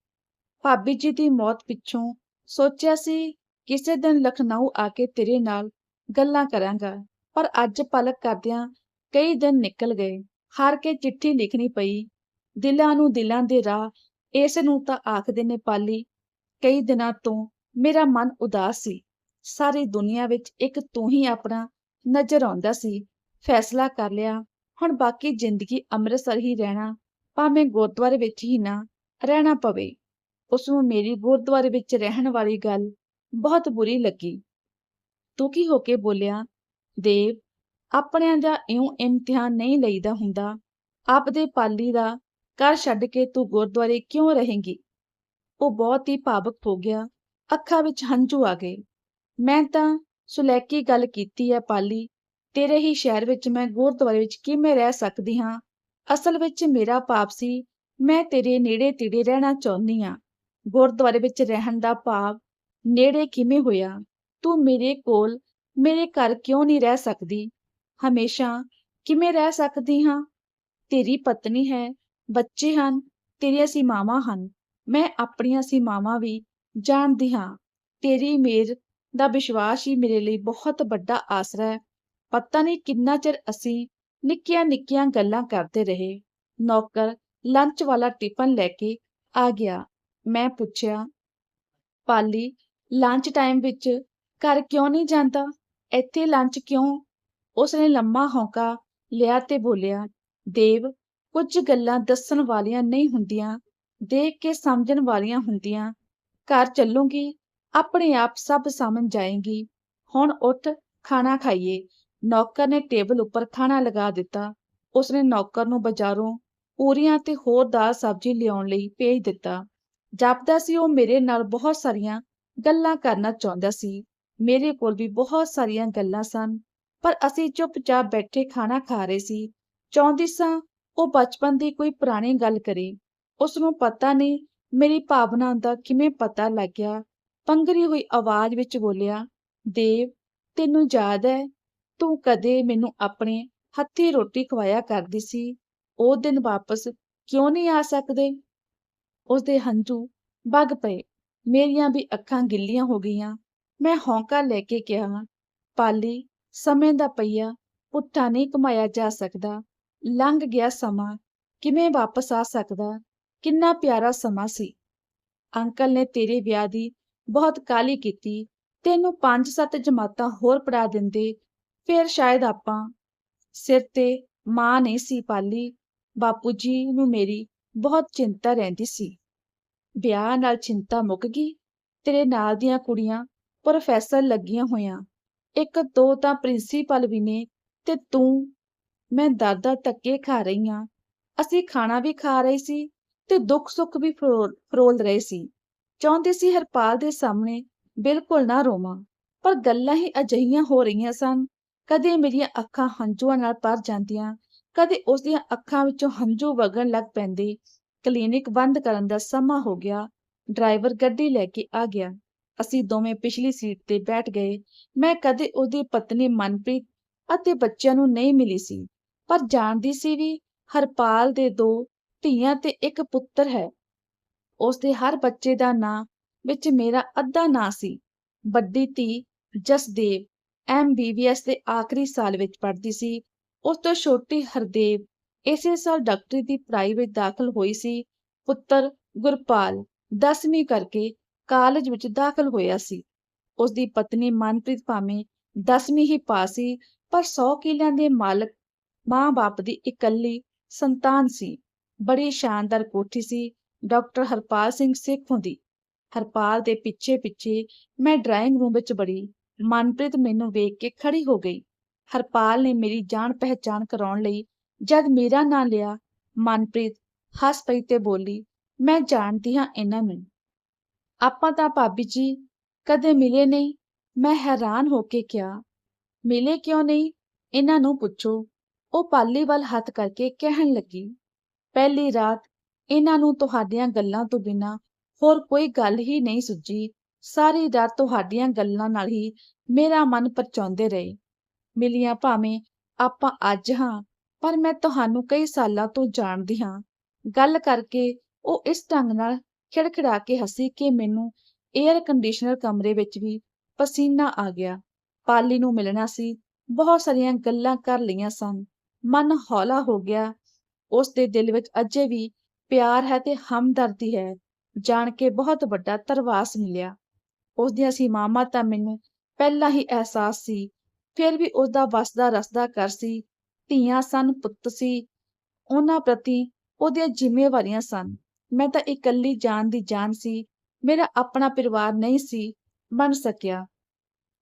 ਭਾਬੀ ਜੀ ਦੀ ਮੌਤ ਪਿੱਛੋਂ ਸੋਚਿਆ ਸੀ, ਕਿਸੇ ਦਿਨ ਲਖਨਊ ਆ ਕੇ ਤੇਰੇ ਨਾਲ ਗੱਲਾਂ ਕਰਾਂਗਾ, ਪਰ ਅੱਜ ਪਲਕ ਕਰਦਿਆਂ ਕਈ ਦਿਨ ਨਿਕਲ ਗਏ। ਹਾਰ ਕੇ ਚਿੱਠੀ ਲਿਖਣੀ ਪਈ। ਦਿਲਾਂ ਨੂੰ ਦਿਲਾਂ ਦੇ ਰਾਹ, ਇਸ ਨੂੰ ਤਾਂ ਆਖਦੇ ਨੇ ਪਾਲੀ। ਕਈ ਦਿਨਾਂ ਤੋਂ ਮੇਰਾ ਮਨ ਉਦਾਸ ਸੀ। ਸਾਰੀ ਦੁਨੀਆ ਵਿੱਚ ਇੱਕ ਤੂੰ ਹੀ ਆਪਣਾ ਨਜ਼ਰ ਆਉਂਦਾ ਸੀ। ਫੈਸਲਾ ਕਰ ਲਿਆ। ਹੁਣ ਬਾਕੀ ਜ਼ਿੰਦਗੀ ਅੰਮ੍ਰਿਤਸਰ ਹੀ ਰਹਿਣਾ, ਭਾਵੇਂ ਗੁਰਦੁਆਰੇ ਵਿੱਚ ਹੀ ਨਾ ਰਹਿਣਾ ਪਵੇ। ਉਸ ਨੂੰ ਮੇਰੀ ਗੁਰਦੁਆਰੇ ਵਿੱਚ ਰਹਿਣ ਵਾਲੀ ਗੱਲ ਬਹੁਤ ਬੁਰੀ ਲੱਗੀ। ਦੁਖੀ ਹੋ ਕੇ ਬੋਲਿਆ? ਦੇਵ, ਆਪਣਿਆਂ ਦਾ ਇਉਂ ਇਮਤਿਹਾਨ ਨਹੀਂ ਲਈਦਾ ਹੁੰਦਾ। ਆਪਦੇ ਪਾਲੀ ਦਾ ਘਰ ਛੱਡ ਕੇ ਤੂੰ ਗੁਰਦੁਆਰੇ ਕਿਉਂ ਰਹੇਂਗੀ? ਉਹ ਬਹੁਤ ਹੀ ਭਾਵਕ ਹੋ ਗਿਆ। ਅੱਖਾਂ ਵਿੱਚ ਹੰਝੂ ਆ ਗਏ। ਮੈਂ ਤਾਂ ਸੁਲੈਕੀ ਗੱਲ ਕੀਤੀ ਹੈ ਪਾਲੀ। ਤੇਰੇ ਹੀ ਸ਼ਹਿਰ ਵਿੱਚ ਮੈਂ ਗੁਰਦੁਆਰੇ ਵਿੱਚ ਕਿਵੇਂ ਰਹਿ ਸਕਦੀ ਹਾਂ? ਅਸਲ ਵਿੱਚ ਮੇਰਾ ਪਾਪ ਸੀ, ਮੈਂ ਤੇਰੇ ਨੇੜੇ ਤੇੜੇ ਰਹਿਣਾ ਚਾਹੁੰਦੀ ਹਾਂ। ਗੁਰਦੁਆਰੇ ਵਿੱਚ ਰਹਿਣ ਦਾ ਭਾਵ ਨੇੜੇ ਕਿਵੇਂ ਹੋਇਆ? ਤੂੰ ਮੇਰੇ ਕੋਲ, ਮੇਰੇ ਘਰ ਕਿਉਂ ਨਹੀਂ ਰਹਿ ਸਕਦੀ? ਹਮੇਸ਼ਾ ਕਿਵੇਂ ਰਹਿ ਸਕਦੀ ਹਾਂ? ਤੇਰੀ ਪਤਨੀ ਹੈ, ਬੱਚੇ ਹਨ, ਤੇਰੀਆਂ ਸੀਮਾਵਾਂ ਹਨ। ਮੈਂ ਆਪਣੀਆਂ ਸੀਮਾਵਾਂ ਵੀ ਜਾਣਦੀ ਹਾਂ। ਤੇਰੀ ਮੇਰ ਦਾ ਵਿਸ਼ਵਾਸ ਹੀ ਮੇਰੇ ਲਈ ਬਹੁਤ ਵੱਡਾ ਆਸਰਾ ਹੈ। ਪਤਾ ਨਹੀਂ ਕਿੰਨਾ ਚਿਰ ਅਸੀਂ ਨਿੱਕੀਆਂ ਨਿੱਕੀਆਂ ਗੱਲਾਂ ਕਰਦੇ ਰਹੇ। ਨੌਕਰ, ਲੰਚ ਵਾਲਾ ਟਿਫਨ ਲੈ ਕੇ ਆ ਗਿਆ। ਮੈਂ ਪੁੱਛਿਆ, ਪਾਲੀ, ਲੰਚ ਟਾਈਮ ਵਿੱਚ ਘਰ ਕਿਉਂ ਨਹੀਂ ਜਾਂਦਾ? ਇੱਥੇ ਲੰਚ ਕਿਉਂ? ਉਸਨੇ ਲੰਮਾ ਹੌਂਕਾ ਲਿਆ ਤੇ ਬੋਲਿਆ, ਦੇਵ, ਕੁਝ ਗੱਲਾਂ ਦੱਸਣ ਵਾਲੀਆਂ ਨਹੀਂ ਹੁੰਦੀਆਂ, ਦੇਖ ਕੇ ਸਮਝਣ ਵਾਲੀਆਂ ਹੁੰਦੀਆਂ। ਘਰ ਚੱਲੂਗੀ, ਆਪਣੇ ਆਪ ਸਭ ਸਮਝ ਜਾਏਗੀ। ਹੁਣ ਉੱਠ, ਖਾਣਾ ਖਾਈਏ। ਨੌਕਰ ਨੇ ਟੇਬਲ ਉੱਪਰ ਖਾਣਾ ਲਗਾ ਦਿੱਤਾ। ਉਸਨੇ ਨੌਕਰ ਨੂੰ ਬਾਜ਼ਾਰੋਂ ਪੂਰੀਆਂ ਤੇ ਹੋਰ ਦਾਲ ਸਬਜ਼ੀ ਲਿਆਉਣ ਲਈ ਭੇਜ ਦਿੱਤਾ। ਜਾਪਦਾ ਸੀ ਉਹ ਮੇਰੇ ਨਾਲ ਬਹੁਤ ਸਾਰੀਆਂ ਗੱਲਾਂ ਕਰਨਾ ਚਾਹੁੰਦਾ ਸੀ। ਮੇਰੇ ਕੋਲ ਵੀ ਬਹੁਤ ਸਾਰੀਆਂ ਗੱਲਾਂ ਸਨ, ਪਰ ਅਸੀਂ ਚੁੱਪਚਾਪ ਬੈਠੇ ਖਾਣਾ ਖਾ ਰਹੇ ਸੀ। ਚਾਹੁੰਦੀ ਸਾਂ ਉਹ ਬਚਪਨ ਦੀ ਕੋਈ ਪੁਰਾਣੀ ਗੱਲ ਕਰੇ। ਉਸ ਨੂੰ ਪਤਾ ਨਹੀਂ ਮੇਰੀ ਭਾਵਨਾ ਦਾ ਕਿਵੇਂ ਪਤਾ ਲੱਗਿਆ। ਪੰਗਰੀ ਹੋਈ ਆਵਾਜ਼ ਵਿੱਚ ਬੋਲਿਆ, ਦੇਵ, ਤੈਨੂੰ ਯਾਦ ਹੈ ਤੂੰ ਕਦੇ ਮੈਨੂੰ ਆਪਣੇ ਹੱਥੀਂ ਰੋਟੀ ਖਵਾਇਆ ਕਰਦੀ ਸੀ? ਉਹ ਦਿਨ ਵਾਪਸ ਕਿਉਂ ਨਹੀਂ ਆ ਸਕਦੇ? ਉਸਦੇ ਹੰਝੂ ਵਗ ਪਏ। ਮੇਰੀਆਂ ਵੀ ਅੱਖਾਂ ਗਿੱਲੀਆਂ ਹੋ ਗਈਆਂ। ਮੈਂ ਹੌਂਕਾ ਲੈ ਕੇ ਕਿਹਾ, ਪਾਲੀ, ਸਮੇਂ ਦਾ ਪਈਆ ਪੁੱਠਾ ਨਹੀਂ ਕਮਾਇਆ ਜਾ ਸਕਦਾ। ਲੰਘ ਗਿਆ ਸਮਾਂ। ਕਿਵੇਂ ਵਾਪਸ ਆ ਸਕਦਾ? ਕਿੰਨਾ ਪਿਆਰਾ ਸਮਾਂ ਸੀ। ਅੰਕਲ ਨੇ ਤੇਰੇ ਵਿਆਹ ਦੀ ਬਹੁਤ ਕਾਲੀ ਕੀਤੀ। ਤੈਨੂੰ ਪੰਜ ਸੱਤ ਜਮਾਤਾਂ ਹੋਰ ਪੜਾ ਦਿੰਦੇ ਫਿਰ ਸ਼ਾਇਦ ਆਪਾਂ ਸਿਰ ਤੇ ਮਾਂ ਨਹੀਂ ਸੀ ਪਾਲੀ, ਬਾਪੂ ਜੀ ਨੂੰ ਮੇਰੀ ਬਹੁਤ ਚਿੰਤਾ ਰਹਿੰਦੀ ਸੀ। ਵਿਆਹ ਨਾਲ ਚਿੰਤਾ ਮੁੱਕ ਗਈ, ਤੇਰੇ ਨਾਲ ਦੀਆਂ ਕੁੜੀਆਂ ਪ੍ਰੋਫੈਸਰ ਲੱਗੀਆਂ ਹੋਈਆਂ। ਇੱਕ ਦੋ ਤਾਂ ਪ੍ਰਿੰਸੀਪਲ ਵੀ ਨੇ ਤੇ ਤੂੰ, ਮੈਂ ਦਾਦਾ ਧੱਕੇ ਖਾ ਰਹੀ ਹਾਂ ਅਸੀਂ ਖਾਣਾ ਵੀ ਖਾ ਰਹੇ ਸੀ ਤੇ ਦੁੱਖ ਸੁੱਖ ਵੀ ਫਰੋਲ ਫਰੋਲ ਰਹੇ ਸੀ। ਚਾਹੁੰਦੇ ਸੀ ਹਰਪਾਲ ਦੇ ਸਾਹਮਣੇ ਬਿਲਕੁਲ ਨਾ ਰੋਵਾਂ, ਪਰ ਗੱਲਾਂ ਹੀ ਅਜਿਹੀਆਂ ਹੋ ਰਹੀਆਂ ਸਨ। ਕਦੇ ਮੇਰੀਆਂ ਅੱਖਾਂ ਹੰਝੂਆਂ ਨਾਲ ਭਰ ਜਾਂਦੀਆਂ, ਕਦੇ ਉਸ ਦੀਆਂ ਅੱਖਾਂ ਵਿੱਚੋਂ ਹੰਝੂ ਵਗਣ ਲੱਗ ਪੈਂਦੇ। ਕਲੀਨਿਕ ਬੰਦ ਕਰਨ ਦਾ ਸਮਾਂ ਹੋ ਗਿਆ। ਡਰਾਈਵਰ ਗੱਡੀ ਲੈ ਕੇ ਆ ਗਿਆ। ਅਸੀਂ ਦੋਵੇਂ ਪਿਛਲੀ ਸੀਟ ਤੇ ਬੈਠ ਗਏ। ਮੈਂ ਕਦੇ ਉਹਦੀ ਪਤਨੀ ਮਨਪ੍ਰੀਤ ਅਤੇ ਬੱਚਿਆਂ ਨੂੰ ਨਹੀਂ ਮਿਲੀ ਸੀ। ਪਰ ਜਾਣਦੀ ਸੀ ਵੀ ਹਰਪਾਲ ਦੇ ਦੋ ਧੀਆਂ ਤੇ ਇੱਕ ਪੁੱਤਰ ਹੈ। ਉਸ ਦੇ ਹਰ ਬੱਚੇ ਦਾ ਨਾਂ ਵਿੱਚ ਮੇਰਾ ਅੱਧਾ ਨਾਂ ਸੀ। ਵੱਡੀ ਧੀ ਜਸਦੇਵ ਐਮਬੀਬੀਐਸ ਦੇ ਆਖਰੀ ਸਾਲ ਵਿੱਚ ਪੜ੍ਹਦੀ ਸੀ। ਉਸ ਤੋਂ ਛੋਟੀ ਹਰਦੇਵ ਇਸੇ ਸਾਲ ਡਾਕਟਰੀ ਦੀ ਪੜ੍ਹਾਈ ਵਿੱਚ ਦਾਖਲ ਹੋਈ ਸੀ। ਪੁੱਤਰ ਗੁਰਪਾਲ 10ਵੀਂ ਕਰਕੇ ਕਾਲਜ ਵਿੱਚ ਦਾਖਲ ਹੋਇਆ ਸੀ। ਉਸ ਦੀ ਪਤਨੀ ਮਨਪ੍ਰੀਤ ਭਾਵੇਂ 10ਵੀਂ ਹੀ ਪਾਸ ਸੀ, ਪਰ 100 ਕਿਲਿਆਂ ਦੇ ਮਾਲਕ ਮਾਂ-ਬਾਪ ਦੀ ਇਕੱਲੀ ਸੰਤਾਨ ਸੀ। ਬੜੀ ਸ਼ਾਨਦਾਰ ਕੋਠੀ ਸੀ ਡਾਕਟਰ ਹਰਪਾਲ ਸਿੰਘ ਸੇਖੋਂ ਦੀ। ਹਰਪਾਲ ਦੇ ਪਿੱਛੇ ਪਿੱਛੇ ਮੈਂ ਡਰਾਇੰਗ ਰੂਮ ਵਿੱਚ ਬੜੀ ਮਨਪ੍ਰੀਤ ਮੈਨੂੰ ਵੇਖ ਕੇ ਖੜੀ ਹੋ ਗਈ। ਹਰਪਾਲ ਨੇ ਮੇਰੀ ਜਾਣ ਪਹਿਚਾਣ ਕਰਾਉਣ ਲਈ ਜਦ ਮੇਰਾ ਨਾਂ ਲਿਆ, ਮਨਪ੍ਰੀਤ ਹੱਸ ਪਈ ਤੇ ਬੋਲੀ, ਮੈਂ ਜਾਣਦੀ ਹਾਂ ਇਹਨਾਂ ਨੂੰ। ਆਪਾਂ ਤਾਂ ਭਾਬੀ ਜੀ ਕਦੇ ਮਿਲੇ ਨਹੀਂ। ਮੈਂ ਹੈਰਾਨ ਹੋ ਕੇ ਕਿਹਾ, ਮਿਲੇ ਕਿਉਂ ਨਹੀਂ? ਇਹਨਾਂ ਨੂੰ ਪੁੱਛੋ। ਉਹ ਪਾਲੀ ਵੱਲ ਹੱਥ ਕਰਕੇ ਕਹਿਣ ਲੱਗੀ, ਪਹਿਲੀ ਰਾਤ ਇਹਨਾਂ ਨੂੰ ਤੁਹਾਡੀਆਂ ਗੱਲਾਂ ਤੋਂ ਬਿਨਾਂ ਹੋਰ ਕੋਈ ਗੱਲ ਹੀ ਨਹੀਂ ਸੁੱਝੀ। ਸਾਰੀ ਰਾਤ ਤੁਹਾਡੀਆਂ ਗੱਲਾਂ ਨਾਲ ਹੀ ਮੇਰਾ ਮਨ ਪਰਚਾਉਂਦੇ ਰਹੇ। ਮਿਲੀਆਂ ਭਾਵੇਂ ਆਪਾਂ ਅੱਜ ਹਾਂ, ਪਰ ਮੈਂ ਤੁਹਾਨੂੰ ਕਈ ਸਾਲਾਂ ਤੋਂ ਜਾਣਦੀ ਹਾਂ। ਗੱਲ ਕਰਕੇ ਉਹ ਇਸ ਢੰਗ ਨਾਲ ਖਿੜਖਿੜਾ ਕੇ ਹੱਸੀ ਕਿ ਮੈਨੂੰ 에ਅਰ ਕੰਡੀਸ਼ਨਰ ਕਮਰੇ ਵਿੱਚ ਵੀ ਪਸੀਨਾ ਆ ਗਿਆ। ਪਾਲੀ ਨੂੰ ਮਿਲਣਾ ਸੀ, ਬਹੁਤ ਸਾਰੀਆਂ ਗੱਲਾਂ ਕਰ ਲਈਆਂ ਸਨ। ਮਨ ਹੌਲਾ ਹੋ ਗਿਆ। ਉਸ ਦੇ ਦਿਲ ਵਿੱਚ ਅਜੇ ਵੀ ਪਿਆਰ ਹੈ ਤੇ ਹਮਦਰਦੀ ਹੈ। ਜਾਣ ਕੇ ਬਹੁਤ ਵੱਡਾ ਤਰਵਾਸ ਮਿਲਿਆ। ਉਸ ਦੀਆਂ ਸੀਮਾਵਾਂ ਤਾਂ ਮੈਨੂੰ ਪਹਿਲਾਂ ਹੀ ਅਹਿਸਾਸ ਸੀ, ਫਿਰ ਵੀ ਉਸ ਦਾ ਵਸਦਾ ਰਸਦਾ ਕਰ ਸੀ, ਧੀਆਂ ਸਨ, ਪੁੱਤ ਸੀ, ਉਹਨਾਂ ਪ੍ਰਤੀ ਉਹਦੀਆਂ ਜ਼ਿੰਮੇਵਾਰੀਆਂ ਸਨ। ਮੈਂ ਤਾਂ ਇਕੱਲੀ ਜਾਨ ਦੀ ਜਾਨ ਸੀ, ਮੇਰਾ ਆਪਣਾ ਪਰਿਵਾਰ ਨਹੀਂ ਸੀ, ਬਣ ਸਕਿਆ।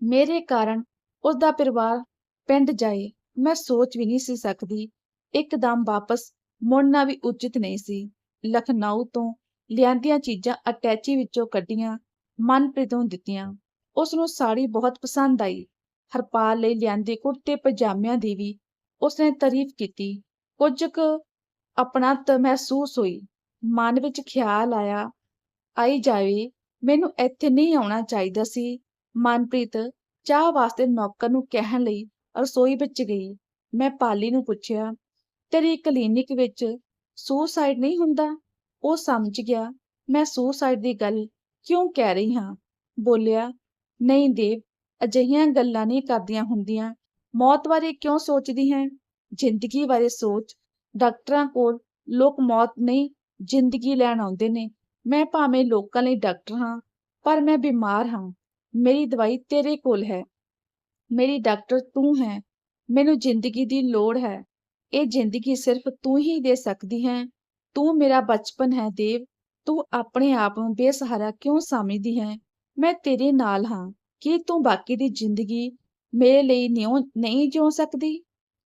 ਮੇਰੇ ਕਾਰਨ ਉਸ ਦਾ ਪਰਿਵਾਰ ਪਿੰਡ ਜਾਏ, ਮੈਂ ਸੋਚ ਵੀ ਨਹੀਂ ਸੀ ਸਕਦੀ, ਇੱਕਦਮ ਵਾਪਸ ਮੁੜਨਾ ਵੀ ਉਚਿਤ ਨਹੀਂ ਸੀ। ਲਖਨਊ ਤੋਂ ਲਿਆਂਦੀਆਂ ਚੀਜ਼ਾਂ ਅਟੈਚੀ ਵਿੱਚੋਂ ਕੱਢੀਆਂ ਮਨਪ੍ਰੀਤ ਨੂੰ ਦਿੱਤੀਆਂ। ਉਸ ਨੂੰ ਸਾੜੀ ਬਹੁਤ ਪਸੰਦ ਆਈ। ਹਰਪਾਲ ਲਈ ਲਿਆਂਦੇ ਕੁੜਤੇ ਪਜਾਮਿਆਂ ਦੀ ਵੀ ਉਸਨੇ ਤਾਰੀਫ ਕੀਤੀ। ਕੁਝ ਕੁ ਆਪਣਤ ਮਹਿਸੂਸ ਹੋਈ। ਮਨ ਵਿੱਚ ਖਿਆਲ ਆਇਆ, ਆਈ ਜਾਵੇ, ਮੈਨੂੰ ਇੱਥੇ ਨਹੀਂ ਆਉਣਾ ਚਾਹੀਦਾ ਸੀ। ਮਨਪ੍ਰੀਤ ਚਾਹ ਵਾਸਤੇ ਨੌਕਰ ਨੂੰ ਕਹਿਣ ਲਈ ਰਸੋਈ ਵਿੱਚ ਗਈ। ਮੈਂ ਪਾਲੀ ਨੂੰ ਪੁੱਛਿਆ, ਤੇਰੀ ਕਲੀਨਿਕ ਵਿੱਚ ਸੁਸਾਈਡ ਨਹੀਂ ਹੁੰਦਾ? ਉਹ ਸਮਝ ਗਿਆ, ਮੈਂ ਸੁਸਾਈਡ ਦੀ ਗੱਲ ਕਿਉਂ ਕਹਿ ਰਹੀ ਹਾਂ? ਬੋਲਿਆ, ਨਹੀਂ ਦੇਵ ਅਜਿਹੀਆਂ ਗੱਲਾਂ ਨਹੀਂ ਕਰਦੀਆਂ ਹੁੰਦੀਆਂ। ਮੌਤ ਬਾਰੇ ਕਿਉਂ ਸੋਚਦੀ ਹੈ? ਜ਼ਿੰਦਗੀ ਬਾਰੇ ਸੋਚ। ਡਾਕਟਰਾਂ ਕੋਲ ਲੋਕ ਮੌਤ ਨਹੀਂ, ਜ਼ਿੰਦਗੀ ਲੈਣ ਆਉਂਦੇ ਨੇ। ਮੈਂ ਭਾਵੇਂ ਲੋਕਾਂ ਲਈ ਡਾਕਟਰ ਹਾਂ, ਪਰ ਮੈਂ ਬਿਮਾਰ ਹਾਂ। ਮੇਰੀ ਦਵਾਈ ਤੇਰੇ ਕੋਲ ਹੈ। ਮੇਰੀ ਡਾਕਟਰ ਤੂੰ ਹੈ। ਮੈਨੂੰ ਜ਼ਿੰਦਗੀ ਦੀ ਲੋੜ ਹੈ। ਇਹ ਜ਼ਿੰਦਗੀ ਸਿਰਫ ਤੂੰ ਹੀ ਦੇ ਸਕਦੀ ਹੈ। ਤੂੰ ਮੇਰਾ ਬਚਪਨ ਹੈ ਦੇਵ ਤੂੰ ਆਪਣੇ ਆਪ ਨੂੰ ਬੇਸਹਾਰਾ ਕਿਉਂ ਸਮਝਦੀ ਹੈ? ਮੈਂ ਤੇਰੇ ਨਾਲ ਹਾਂ। ਕੀ ਤੂੰ ਬਾਕੀ ਦੀ ਜ਼ਿੰਦਗੀ ਮੇਰੇ ਲਈ ਨਿਉ, ਨਹੀਂ ਜਿਉ ਸਕਦੀ?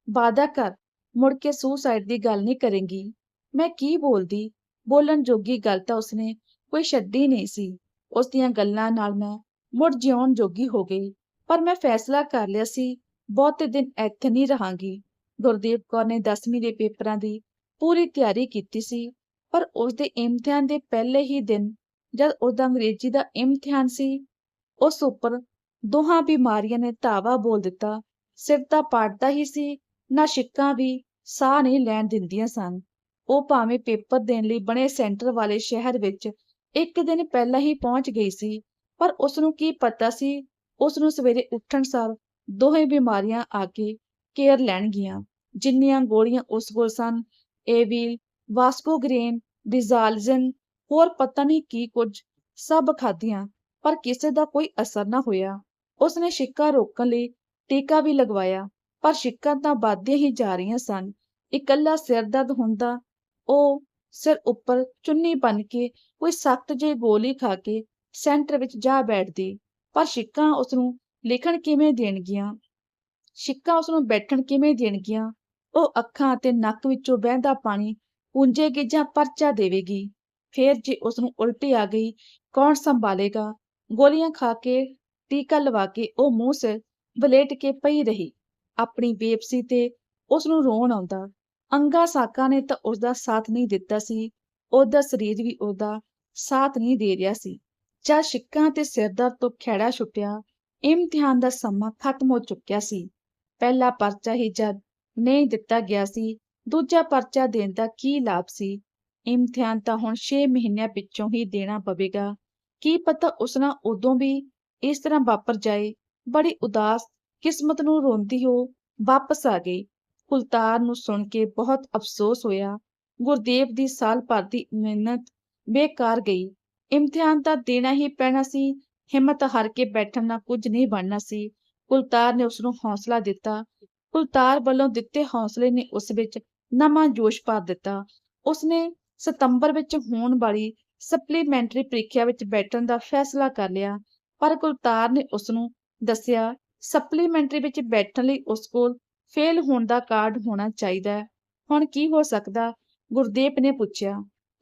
ਵਾਦਾ ਕਰ, ਮੁੜ ਕੇ ਸੁਸਾਈਡ ਦੀ ਗੱਲ ਨਹੀਂ ਕਰੇਂਗੀ। ਮੈਂ ਕੀ ਬੋਲਦੀ? ਬੋਲਣ ਜੋਗੀ ਗੱਲ ਤਾਂ ਉਸਨੇ ਕੋਈ ਛੱਡੀ ਨਹੀਂ ਸੀ। ਉਸ ਦੀਆਂ ਗੱਲਾਂ ਨਾਲ ਮੈਂ ਮੁੜ ਜਿਉਣ ਜੋਗੀ ਹੋ ਗਈ। ਪਰ ਮੈਂ ਫੈਸਲਾ ਕਰ ਲਿਆ ਸੀ, ਬਹੁਤੇ ਦਿਨ ਇੱਥੇ ਨਹੀਂ ਰਹਾਂਗੀ। ਗੁਰਦੀਪ ਕੌਰ ਨੇ 10ਵੀਂ ਦੇ ਪੇਪਰਾਂ ਦੀ ਪੂਰੀ ਤਿਆਰੀ ਕੀਤੀ ਸੀ। ਪਰ ਉਸ ਦੇ ਇਮਤਿਹਾਨ ਦੇ ਪਹਿਲੇ ਹੀ ਦਿਨ ਜਦ ਉਹਦਾ ਅੰਗਰੇਜ਼ੀ ਦਾ ਇਮਤਿਹਾਨ ਸੀ, ਉਸ ਉੱਪਰ ਦੋਹਾਂ ਬਿਮਾਰੀਆਂ ਨੇ ਧਾਵਾ ਬੋਲ ਦਿੱਤਾ। ਸਿਰ ਤਾਂ ਪਾੜਦਾ ਹੀ ਸੀ, ਨਾ ਛਿੱਕਾਂ ਵੀ ਸਾਹ ਨਹੀਂ ਲੈਣ ਦਿੰਦੀਆਂ ਸਨ। ਉਹ ਭਾਵੇਂ ਪੇਪਰ ਦੇਣ ਲਈ ਬਣੇ ਸੈਂਟਰ ਵਾਲੇ ਸ਼ਹਿਰ ਵਿੱਚ ਇੱਕ ਦਿਨ ਪਹਿਲਾਂ ਹੀ ਪਹੁੰਚ ਗਈ ਸੀ, ਪਰ ਉਸ ਨੂੰ ਕੀ ਪਤਾ ਸੀ ਉਸ ਨੂੰ ਸਵੇਰੇ ਉੱਠਣ ਸਾਰ ਦੋਹੇ ਬਿਮਾਰੀਆਂ ਆ ਕੇ ਕੇਅਰ ਲੈਣਗੀਆਂ, ਜਿੰਨੀਆਂ ਗੋਲੀਆਂ ਉਸ ਕੋਲ ਸਨ ਏਵੀਲ ਵਾਸਕੋਗ੍ਰੇਨ ਡਿਜ਼ਾਲਜ਼ਨ ਹੋਰ ਪਤਾ ਨਹੀਂ ਕੀ ਕੁਝ, ਸਭ ਖਾਧੀਆਂ, ਪਰ ਕਿਸੇ ਦਾ ਕੋਈ ਅਸਰ ਨਾ ਹੋਇਆ। ਉਸਨੇ ਛਿੱਕਾ ਰੋਕਣ ਲਈ ਟੀਕਾ ਵੀ ਲਗਵਾਇਆ, ਪਰ ਛਿੱਕਾਂ ਤਾਂ ਵੱਧਦੀਆਂ ਹੀ ਜਾ ਰਹੀਆਂ ਸਨ। ਇਕੱਲਾ ਸਿਰ ਦਰਦ ਹੁੰਦਾ, ਉਹ ਸਿਰ ਉੱਪਰ ਚੁੰਨੀ ਬੰਨ ਕੇ ਕੋਈ ਸਖਤ ਜਿਹੀ ਗੋਲੀ ਖਾ ਕੇ ਸੈਂਟਰ ਵਿੱਚ ਜਾ ਬੈਠਦੀ, ਪਰ ਛਿੱਕਾਂ ਉਸ ਨੂੰ ਲਿਖਣ ਕਿਵੇਂ ਦੇਣਗੀਆਂ ਸਿੱਕਾ ਉਸ ਨੂੰ ਬੈਠਣ ਕਿਵੇਂ ਦੇਣਗੀਆਂ ਉਹ ਅੱਖਾਂ ਅਤੇ ਨੱਕ ਵਿੱਚੋਂ ਵਹਿੰਦਾ ਪਾਣੀ ਪੂੰਝੇਗੀ ਜਾਂ ਪਰਚਾ ਦੇਵੇਗੀ। ਫੇਰ ਜੇ ਉਸ ਨੂੰ ਉਲਟੀ ਆ ਗਈ, ਕੌਣ ਸੰਭਾਲੇਗਾ? ਗੋਲੀਆਂ ਖਾ ਕੇ ਟੀਕਾ ਲਵਾ ਕੇ ਉਹ ਮੂੰਹ ਸਿਰ ਵਲੇਟ ਕੇ ਪਈ ਰਹੀ। ਆਪਣੀ ਬੇਬਸੀ ਤੇ ਉਸ ਨੂੰ ਰੋਣ ਆਉਂਦਾ। ਅੰਗਾ ਸਾਕਾ ਨੇ ਤਾਂ ਉਸ ਦਾ ਸਾਥ ਨਹੀਂ ਦਿੱਤਾ ਸੀ। ਉਹਦਾ ਸਰੀਰ ਵੀ ਉਹਦਾ ਸਾਥ ਨਹੀਂ ਦੇ ਰਿਹਾ ਸੀ। ਜਾਂ ਛਿੱਕਾਂ ਤੇ ਸਿਰਦਰਦ ਤੋਂ ਖਹਿੜਾ ਛੁੱਟਿਆ, ਇਮਤਿਹਾਨ ਦਾ ਸਮਾਂ ਖਤਮ ਹੋ ਚੁੱਕਿਆ ਸੀ। ਪਹਿਲਾ ਪਰਚਾ ਹੀ ਜਦ ਨਹੀਂ ਦਿੱਤਾ ਗਿਆ ਸੀ ਦੂਜਾ ਪਰਚਾ ਦੇਣ ਦਾ ਕੀ ਲਾਭ ਸੀ? ਇਮਤਿਹਾਨ ਤਾਂ ਹੁਣ 6 ਮਹੀਨਿਆਂ ਪਿੱਛੋਂ ਹੀ ਦੇਣਾ ਪਵੇਗਾ। ਕੀ ਪਤਾ ਉਸ ਨਾਲ ਉਦੋਂ ਵੀ ਇਸ ਤਰ੍ਹਾਂ ਵਾਪਰ ਜਾਏ? ਬੜੀ ਉਦਾਸ ਕਿਸਮਤ ਨੂੰ ਰੋਂਦੀ ਹੋ ਵਾਪਸ ਆ ਗਈ। ਕੁਲਤਾਰ ਨੂੰ ਸੁਣ ਕੇ ਬਹੁਤ ਅਫਸੋਸ ਹੋਇਆ। ਗੁਰਦੇਵ ਦੀ ਸਾਲ ਭਰ ਦੀ ਮਿਹਨਤ ਬੇਕਾਰ ਗਈ। ਇਮਤਿਹਾਨ ਤਾਂ ਦੇਣਾ ਹੀ ਪੈਣਾ ਸੀ। ਹਿੰਮਤ ਹਾਰ ਕੇ ਬੈਠਣ ਨਾਲ ਕੁਝ ਨਹੀਂ ਬਣਨਾ ਸੀ। ਕੁਲਤਾਰ ਨੇ ਉਸ ਨੂੰ ਹੌਸਲਾ ਦਿੱਤਾ। ਕੁਲਤਾਰ ਵੱਲੋਂ ਦਿੱਤੇ ਹੌਸਲੇ ਨੇ ਉਸ ਵਿੱਚ ਨਵਾਂ ਜੋਸ਼ ਭਰ ਦਿੱਤਾ। ਉਸਨੇ ਸਤੰਬਰ ਵਿੱਚ ਹੋਣ ਵਾਲੀ ਸਪਲੀਮੈਂਟਰੀ ਪ੍ਰੀਖਿਆ ਵਿੱਚ ਬੈਠਣ ਦਾ ਫੈਸਲਾ ਕਰ ਲਿਆ, ਪਰ ਕੁਲਤਾਰ ਨੇ ਉਸ ਨੂੰ ਦੱਸਿਆ ਸਪਲੀਮੈਂਟਰੀ ਵਿੱਚ ਬੈਠਣ ਲਈ ਉਸ ਕੋਲ ਫੇਲ ਹੋਣ ਦਾ ਕਾਰਡ ਹੋਣਾ ਚਾਹੀਦਾ ਹੈ। ਹੁਣ ਕੀ ਹੋ ਸਕਦਾ? ਗੁਰਦੀਪ ਨੇ ਪੁੱਛਿਆ,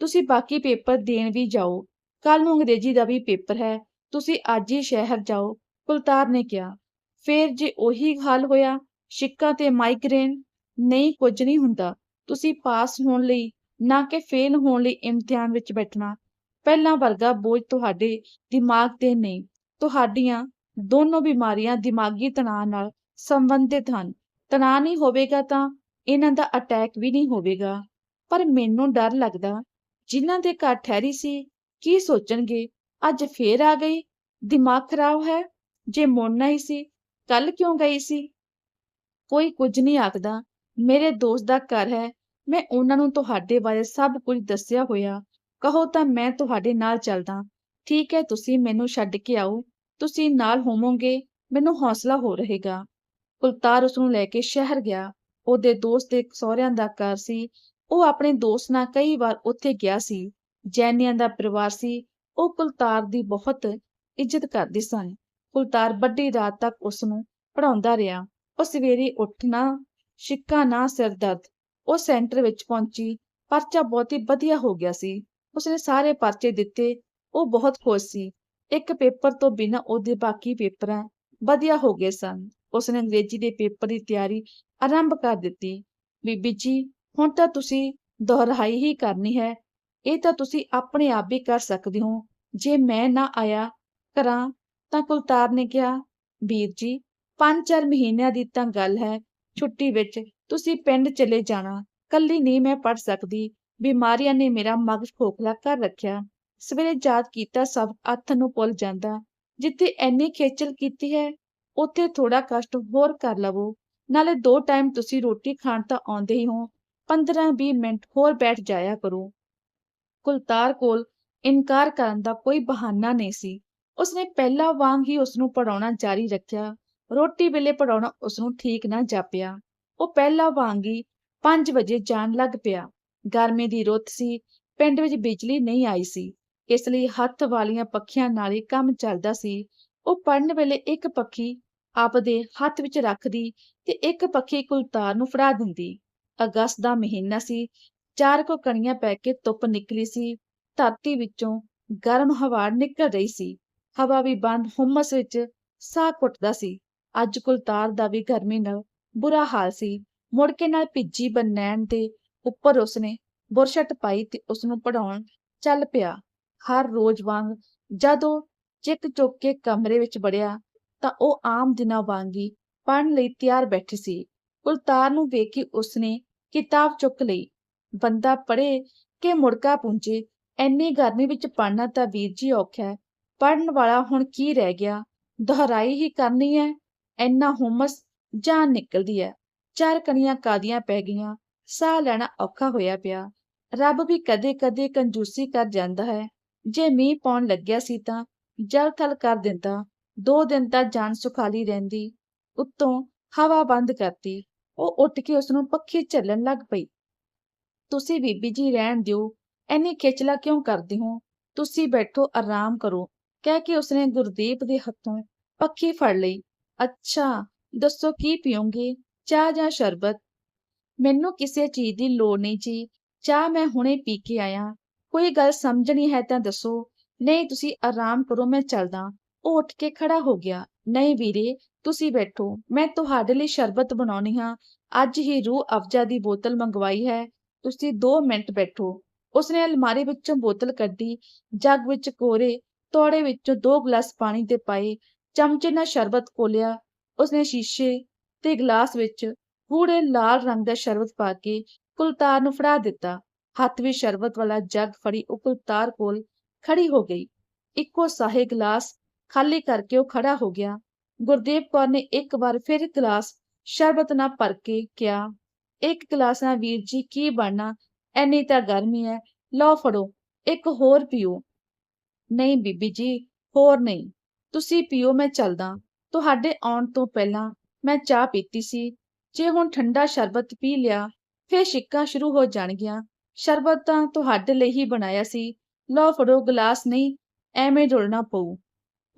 ਤੁਸੀਂ ਬਾਕੀ ਪੇਪਰ ਦੇਣ ਵੀ ਜਾਓ। ਕੱਲ ਨੂੰ ਅੰਗਰੇਜ਼ੀ ਦਾ ਵੀ ਪੇਪਰ ਹੈ। ਤੁਸੀਂ ਅੱਜ ਹੀ ਸ਼ਹਿਰ ਜਾਓ। ਕੁਲਤਾਰ ਨੇ ਕਿਹਾ, ਫੇਰ ਜੇ ਉਹੀ ਹਾਲ ਹੋਇਆ ਛਿੱਕਾਂ ਤੇ ਮਾਈਗ੍ਰੇਨ ਨਹੀਂ ਕੁਝ ਨਹੀਂ ਹੁੰਦਾ। ਤੁਸੀਂ ਪਾਸ ਹੋਣ ਲਈ, ਨਾ ਕਿ ਫੇਲ ਹੋਣ ਲਈ ਇਮਤਿਹਾਨ ਵਿੱਚ ਬੈਠਣਾ। ਪਹਿਲਾਂ ਵਰਗਾ ਬੋਝ ਤੁਹਾਡੇ ਦਿਮਾਗ ਤੇ ਨਹੀਂ। ਤੁਹਾਡੀਆਂ ਦੋਨੋਂ ਬਿਮਾਰੀਆਂ ਦਿਮਾਗੀ ਤਣਾਅ ਨਾਲ ਸੰਬੰਧਿਤ ਹਨ। ਤਣਾਅ ਨਹੀਂ ਹੋਵੇਗਾ ਤਾਂ ਇਹਨਾਂ ਦਾ ਅਟੈਕ ਵੀ ਨਹੀਂ ਹੋਵੇਗਾ। ਪਰ ਮੈਨੂੰ ਡਰ ਲੱਗਦਾ, ਜਿਨ੍ਹਾਂ ਦੇ ਘਰ ਠਹਿਰੀ ਸੀ, ਕੀ ਸੋਚਣਗੇ? ਅੱਜ ਫੇਰ ਆ ਗਈ। ਦਿਮਾਗ ਖਰਾਬ ਹੈ? ਜੇ ਮੋੜਨਾ ਹੀ ਸੀ ਕੱਲ ਕਿਉਂ ਗਈ ਸੀ? ਕੋਈ ਕੁਝ ਨਹੀਂ ਆਖਦਾ। ਮੇਰੇ ਦੋਸਤ ਦਾ ਘਰ ਹੈ, ਮੈਂ ਉਹਨਾਂ ਨੂੰ ਤੁਹਾਡੇ ਬਾਰੇ ਸਭ ਕੁਝ ਦੱਸਿਆ ਹੋਇਆ। ਕਹੋ ਤਾਂ ਮੈਂ ਤੁਹਾਡੇ ਨਾਲ ਚੱਲਦਾ। ਠੀਕ ਹੈ, ਤੁਸੀਂ ਮੈਨੂੰ ਛੱਡ ਕੇ ਆਓ। ਤੁਸੀਂ ਨਾਲ ਹੋਵੋਗੇ, ਮੈਨੂੰ ਹੌਸਲਾ ਹੋ ਰਹੇਗਾ। ਕੁਲਤਾਰ ਉਸ ਨੂੰ ਲੈ ਕੇ ਸ਼ਹਿਰ ਗਿਆ। ਉਹਦੇ ਦੋਸਤ ਦੇ ਸਹੁਰਿਆਂ ਦਾ ਘਰ ਸੀ। ਉਹ ਆਪਣੇ ਦੋਸਤ ਨਾਲ ਕਈ ਵਾਰ ਉੱਥੇ ਗਿਆ ਸੀ। ਜੈਨੀਆਂ ਦਾ ਪਰਿਵਾਰ ਸੀ। ਉਹ ਕੁਲਤਾਰ ਦੀ ਬਹੁਤ ਇੱਜ਼ਤ ਕਰਦੇ ਸਨ। ਕੁਲਤਾਰ ਵੱਡੀ ਰਾਤ ਤੱਕ ਉਸ ਨੂੰ ਪੜਾਉਂਦਾ ਰਿਹਾ। ਉਹ ਸਵੇਰੇ ਉੱਠਣਾ ਸਿੱਕਾ ਨਾ ਸਿਰ ਦਰਦ। ਉਹ ਸੈਂਟਰ ਵਿੱਚ ਪਹੁੰਚੀ, ਪਰਚਾ ਬਹੁਤ ਹੀ ਵਧੀਆ ਹੋ ਗਿਆ ਸੀ। ਉਸਨੇ ਸਾਰੇ ਪਰਚੇ ਦਿੱਤੇ, ਉਹ ਬਹੁਤ ਖੁਸ਼ ਸੀ। ਇੱਕ ਪੇਪਰ ਤੋਂ ਬਿਨਾਂ ਉਹਦੇ ਬਾਕੀ ਪੇਪਰਾਂ ਵਧੀਆ ਹੋ ਗਏ ਸਨ। ਉਸਨੇ ਅੰਗਰੇਜ਼ੀ ਦੇ ਪੇਪਰ ਦੀ ਤਿਆਰੀ ਆਰੰਭ ਕਰ ਦਿੱਤੀ। ਬੀਬੀ ਜੀ, ਹੁਣ ਤਾਂ ਤੁਸੀਂ ਦੁਹਰਾਈ ਹੀ ਕਰਨੀ ਹੈ। ਇਹ ਤਾਂ ਤੁਸੀਂ ਆਪਣੇ ਆਪ ਵੀ ਕਰ ਸਕਦੇ ਹੋ। ਜੇ ਮੈਂ ਨਾ ਆਇਆ ਕਰਾਂ ਤਾਂ ਕੁਲਤਾਰ ਨੇ ਕਿਹਾ, ਵੀਰ ਜੀ, ਪੰਜ ਚਾਰ ਮਹੀਨਿਆਂ ਦੀ ਤਾਂ ਗੱਲ ਹੈ। ਛੁੱਟੀ ਵਿੱਚ ਤੁਸੀਂ ਪਿੰਡ ਚਲੇ ਜਾਣਾ। ਕੱਲੀ ਨਹੀਂ ਮੈਂ ਪੜ ਸਕਦੀ। ਬਿਮਾਰੀਆਂ ਨੇ ਮੇਰਾ ਮਗਜ ਖੋਖਲਾ ਕਰ ਰੱਖਿਆ। ਸਵੇਰੇ ਯਾਦ ਕੀਤਾ ਸਭ ਅੱਥ ਨੂੰ ਭੁੱਲ ਜਾਂਦਾ। ਜਿੱਥੇ ਐਨੀ ਖੇਚਲ ਕੀਤੀ ਹੈ, ਉੱਥੇ ਥੋੜਾ ਕਸ਼ਟ ਹੋਰ ਕਰ ਲਵੋ। ਨਾਲੇ ਦੋ ਟਾਈਮ ਤੁਸੀਂ ਰੋਟੀ ਖਾਣ ਤਾਂ ਆਉਂਦੇ ਹੀ ਹੋ। 15-20 ਮਿੰਟ ਹੋਰ ਬੈਠ ਜਾਇਆ ਕਰੋ। ਕੁਲਤਾਰ ਕੋਲ ਇਨਕਾਰ ਕਰਨ ਦਾ ਕੋਈ ਬਹਾਨਾ ਨਹੀਂ ਸੀ। ਉਸਨੇ ਪਹਿਲਾਂ ਵਾਂਗ ਹੀ ਉਸ ਨੂੰ ਪੜਾਉਣਾ ਜਾਰੀ ਰੱਖਿਆ। ਰੋਟੀ ਵੇਲੇ ਪੜਾਉਣਾ ਉਸ ਨੂੰ ਠੀਕ ਨਾ ਜਾਪਿਆ। ਉਹ ਪਹਿਲਾਂ ਵਾਂਗ ਹੀ 5 ਵਜੇ ਜਾਣ ਲੱਗ ਪਿਆ। ਗਰਮੀ ਦੀ ਰੁੱਤ ਸੀ, ਪਿੰਡ ਵਿੱਚ ਬਿਜਲੀ ਨਹੀਂ ਆਈ ਸੀ। ਇਸ ਲਈ ਹੱਥ ਵਾਲੀਆਂ ਪੱਖੀਆਂ ਨਾਲ ਹੀ ਕੰਮ ਚੱਲਦਾ ਸੀ। ਉਹ ਪੜਨ ਵੇਲੇ ਇੱਕ ਪੱਖੀ ਆਪਦੇ ਹੱਥ ਵਿੱਚ ਰੱਖਦੀ ਤੇ ਇੱਕ ਪੱਖੀ ਕੁਲਤਾਰ ਨੂੰ ਫੜਾ ਦਿੰਦੀ। ਅਗਸਤ ਦਾ ਮਹੀਨਾ ਸੀ, ਚਾਰ ਕੋ ਕਣੀਆਂ ਪੈ ਕੇ ਧੁੱਪ ਨਿਕਲੀ ਸੀ। ਧਰਤੀ ਵਿੱਚੋਂ ਗਰਮ ਹਵਾ ਨਿਕਲ ਰਹੀ ਸੀ। ਹਵਾ ਵੀ ਬੰਦ, ਹੁਮਸ ਵਿੱਚ ਸਾਹ ਘੁੱਟਦਾ ਸੀ। ਅੱਜ ਕੁਲਤਾਰ ਦਾ ਵੀ ਗਰਮੀ ਨਾਲ ਬੁਰਾ ਹਾਲ ਸੀ। ਮੁੜ ਕੇ ਨਾਲ ਭਿੱਜੀ ਬਨੈਣ ਦੇ ਉੱਪਰ ਉਸਨੇ ਬੁਰਸ਼ਟ ਪਾਈ ਤੇ ਉਸ ਨੂੰ ਪੜਾਉਣ ਚੱਲ ਪਿਆ। ਹਰ ਰੋਜ਼ ਵਾਂਗ ਜਦੋਂ ਚਿੱਕ ਚੁੱਕ ਕੇ ਕਮਰੇ ਵਿੱਚ ਵੜਿਆ ਤਾਂ ਉਹ ਆਮ ਦਿਨਾਂ ਵਾਂਗ ਹੀ ਪੜ੍ਹਨ ਲਈ ਤਿਆਰ ਬੈਠੀ ਸੀ। ਕੁਲਤਾਰ ਨੂੰ ਵੇਖ ਕੇ ਉਸਨੇ ਕਿਤਾਬ ਚੁੱਕ ਲਈ। ਬੰਦਾ ਪੜ੍ਹੇ ਕਿ ਮੁੜਕਾ ਪੁੰਜੇ ਐਨੀ ਗਰਮੀ ਵਿੱਚ ਪੜ੍ਹਨਾ ਤਾਂ ਵੀਰ ਜੀ ਔਖਾ ਹੈ। ਪੜ੍ਹਨ ਵਾਲਾ ਹੁਣ ਕੀ ਰਹਿ ਗਿਆ? ਦੁਹਰਾਈ ਹੀ ਕਰਨੀ ਹੈ। ਇੰਨਾ ਹੁਮਸ ਜਾਨ ਨਿਕਲਦੀ ਹੈ ਚਾਰ ਕਣੀਆਂ ਕਾਦੀਆਂ ਪੈ ਗਈਆਂ, ਸਾਹ ਲੈਣਾ ਔਖਾ ਹੋਇਆ ਪਿਆ। ਰੱਬ ਵੀ ਕਦੇ-ਕਦੇ ਕੰਜੂਸੀ ਕਰ ਜਾਂਦਾ ਹੈ। ਜੇ ਮੀਂਹ ਪਾਉਣ ਲੱਗਿਆ ਸੀ ਤਾਂ ਜਲ ਥਲ ਕਰ ਦਿੰਦਾ। ਦੋ ਦਿਨ ਤਾਂ ਜਾਨ ਸੁਖਾਲੀ ਰਹਿੰਦੀ। ਉੱਤੋਂ ਹਵਾ ਬੰਦ ਕਰਤੀ। ਉਹ ਉੱਠ ਕੇ ਉਸ ਨੂੰ ਪੱਖੀ ਝੱਲਣ ਲੱਗ ਪਈ। ਤੁਸੀਂ ਬੀਬੀ ਜੀ ਰਹਿਣ ਦਿਓ। ਐਨੀ ਖੇਚਲਾ ਕਿਉਂ ਕਰਦੇ ਹੋ? ਤੁਸੀਂ ਬੈਠੋ, ਆਰਾਮ ਕਰੋ। ਕਹਿ ਕੇ ਉਸਨੇ ਗੁਰਦੀਪ ਦੇ ਹੱਥੋਂ ਪੱਖੀ ਫੜ ਲਈ। ਅੱਛਾ, ਦੱਸੋ ਕੀ ਪੀਓਗੇ ਚਾਹ ਜਾਂ ਸ਼ਰਬਤ? ਮੈਨੂੰ ਕਿਸੇ ਚੀਜ਼ ਦੀ ਲੋੜ ਨਹੀਂ ਜੀ। ਚਾਹ ਮੈਂ ਹੁਣੇ ਪੀ ਕੇ ਆਇਆ। ਕੋਈ ਗੱਲ ਸਮਝਣੀ ਹੈ ਤਾਂ ਦੱਸੋ। ਨਹੀਂ, ਤੁਸੀਂ ਆਰਾਮ ਕਰੋ, ਮੈਂ ਚੱਲਦਾ। ਉਹ ਉੱਠ ਕੇ ਖੜਾ ਹੋ ਗਿਆ। ਨਹੀਂ ਵੀਰੇ, ਤੁਸੀਂ ਬੈਠੋ। ਮੈਂ ਤੁਹਾਡੇ ਲਈ ਸ਼ਰਬਤ ਬਣਾਉਣੀ ਹਾਂ। ਅੱਜ ਹੀ ਰੂਹ ਅਫਜਾ ਦੀ ਬੋਤਲ ਮੰਗਵਾਈ ਹੈ। ਤੁਸੀਂ 2 ਮਿੰਟ ਬੈਠੋ। ਉਸਨੇ ਅਲਮਾਰੀ ਵਿੱਚੋਂ ਬੋਤਲ ਕੱਢੀ। ਜੱਗ ਵਿੱਚ ਕੋਰੇ, ਤੋੜੇ ਵਿੱਚੋਂ ਦੋ ਗਲਾਸ ਪਾਣੀ ਦੇ ਪਾਏ। ਚਮਚੇ ਨਾਲ ਸ਼ਰਬਤ ਕੋਲਿਆ ਉਸਨੇ ਸ਼ੀਸ਼ੇ ਤੇ ਗਲਾਸ ਵਿੱਚ ਗੂੜੇ ਲਾਲ ਰੰਗ ਦਾ ਸ਼ਰਬਤ ਪਾ ਕੇ ਕੁਲਤਾਰ ਨੂੰ ਫੜਾ ਦਿੱਤਾ। ਹੱਥ ਵਿੱਚ ਸ਼ਰਬਤ ਵਾਲਾ ਜੱਗ ਫੜੀ ਉਹ ਕੁਲਤਾਰ ਕੋਲ ਖੜੀ ਹੋ ਗਈ। ਇੱਕੋ ਸਾਹੇ ਗਲਾਸ ਖਾਲੀ ਕਰਕੇ ਉਹ ਖੜਾ ਹੋ ਗਿਆ। ਗੁਰਦੇਵ ਕੌਰ ਨੇ ਇੱਕ ਵਾਰ ਫਿਰ ਗਲਾਸ ਸ਼ਰਬਤ ਨਾਲ ਭਰ ਕੇ ਕਿਹਾ, ਇੱਕ ਗਲਾਸ ਨਾਲ ਵੀਰ ਜੀ ਕੀ ਬਣਨਾ? ਐਨੀ ਤਾਂ ਗਰਮੀ ਹੈ ਲਓ ਫੜੋ, ਇੱਕ ਹੋਰ ਪੀਓ। ਨਹੀਂ ਬੀਬੀ ਜੀ, ਹੋਰ ਨਹੀਂ। ਤੁਸੀਂ ਪੀਓ, ਮੈਂ ਚੱਲਦਾ। ਤੁਹਾਡੇ ਆਉਣ ਤੋਂ ਪਹਿਲਾਂ ਮੈਂ ਚਾਹ ਪੀਤੀ ਸੀ। ਜੇ ਹੁਣ ਠੰਡਾ ਸ਼ਰਬਤ ਪੀ ਲਿਆ, ਫੇਰ ਛਿੱਕਾਂ ਸ਼ੁਰੂ ਹੋ ਜਾਣਗੀਆਂ। ਸ਼ਰਬਤ ਤਾਂ ਤੁਹਾਡੇ ਲਈ ਹੀ ਬਣਾਇਆ ਸੀ। ਲਓ ਫੜੋ ਗਲਾਸ, ਨਹੀਂ, ਐਵੇਂ ਡੋਲਣਾ ਪਊ।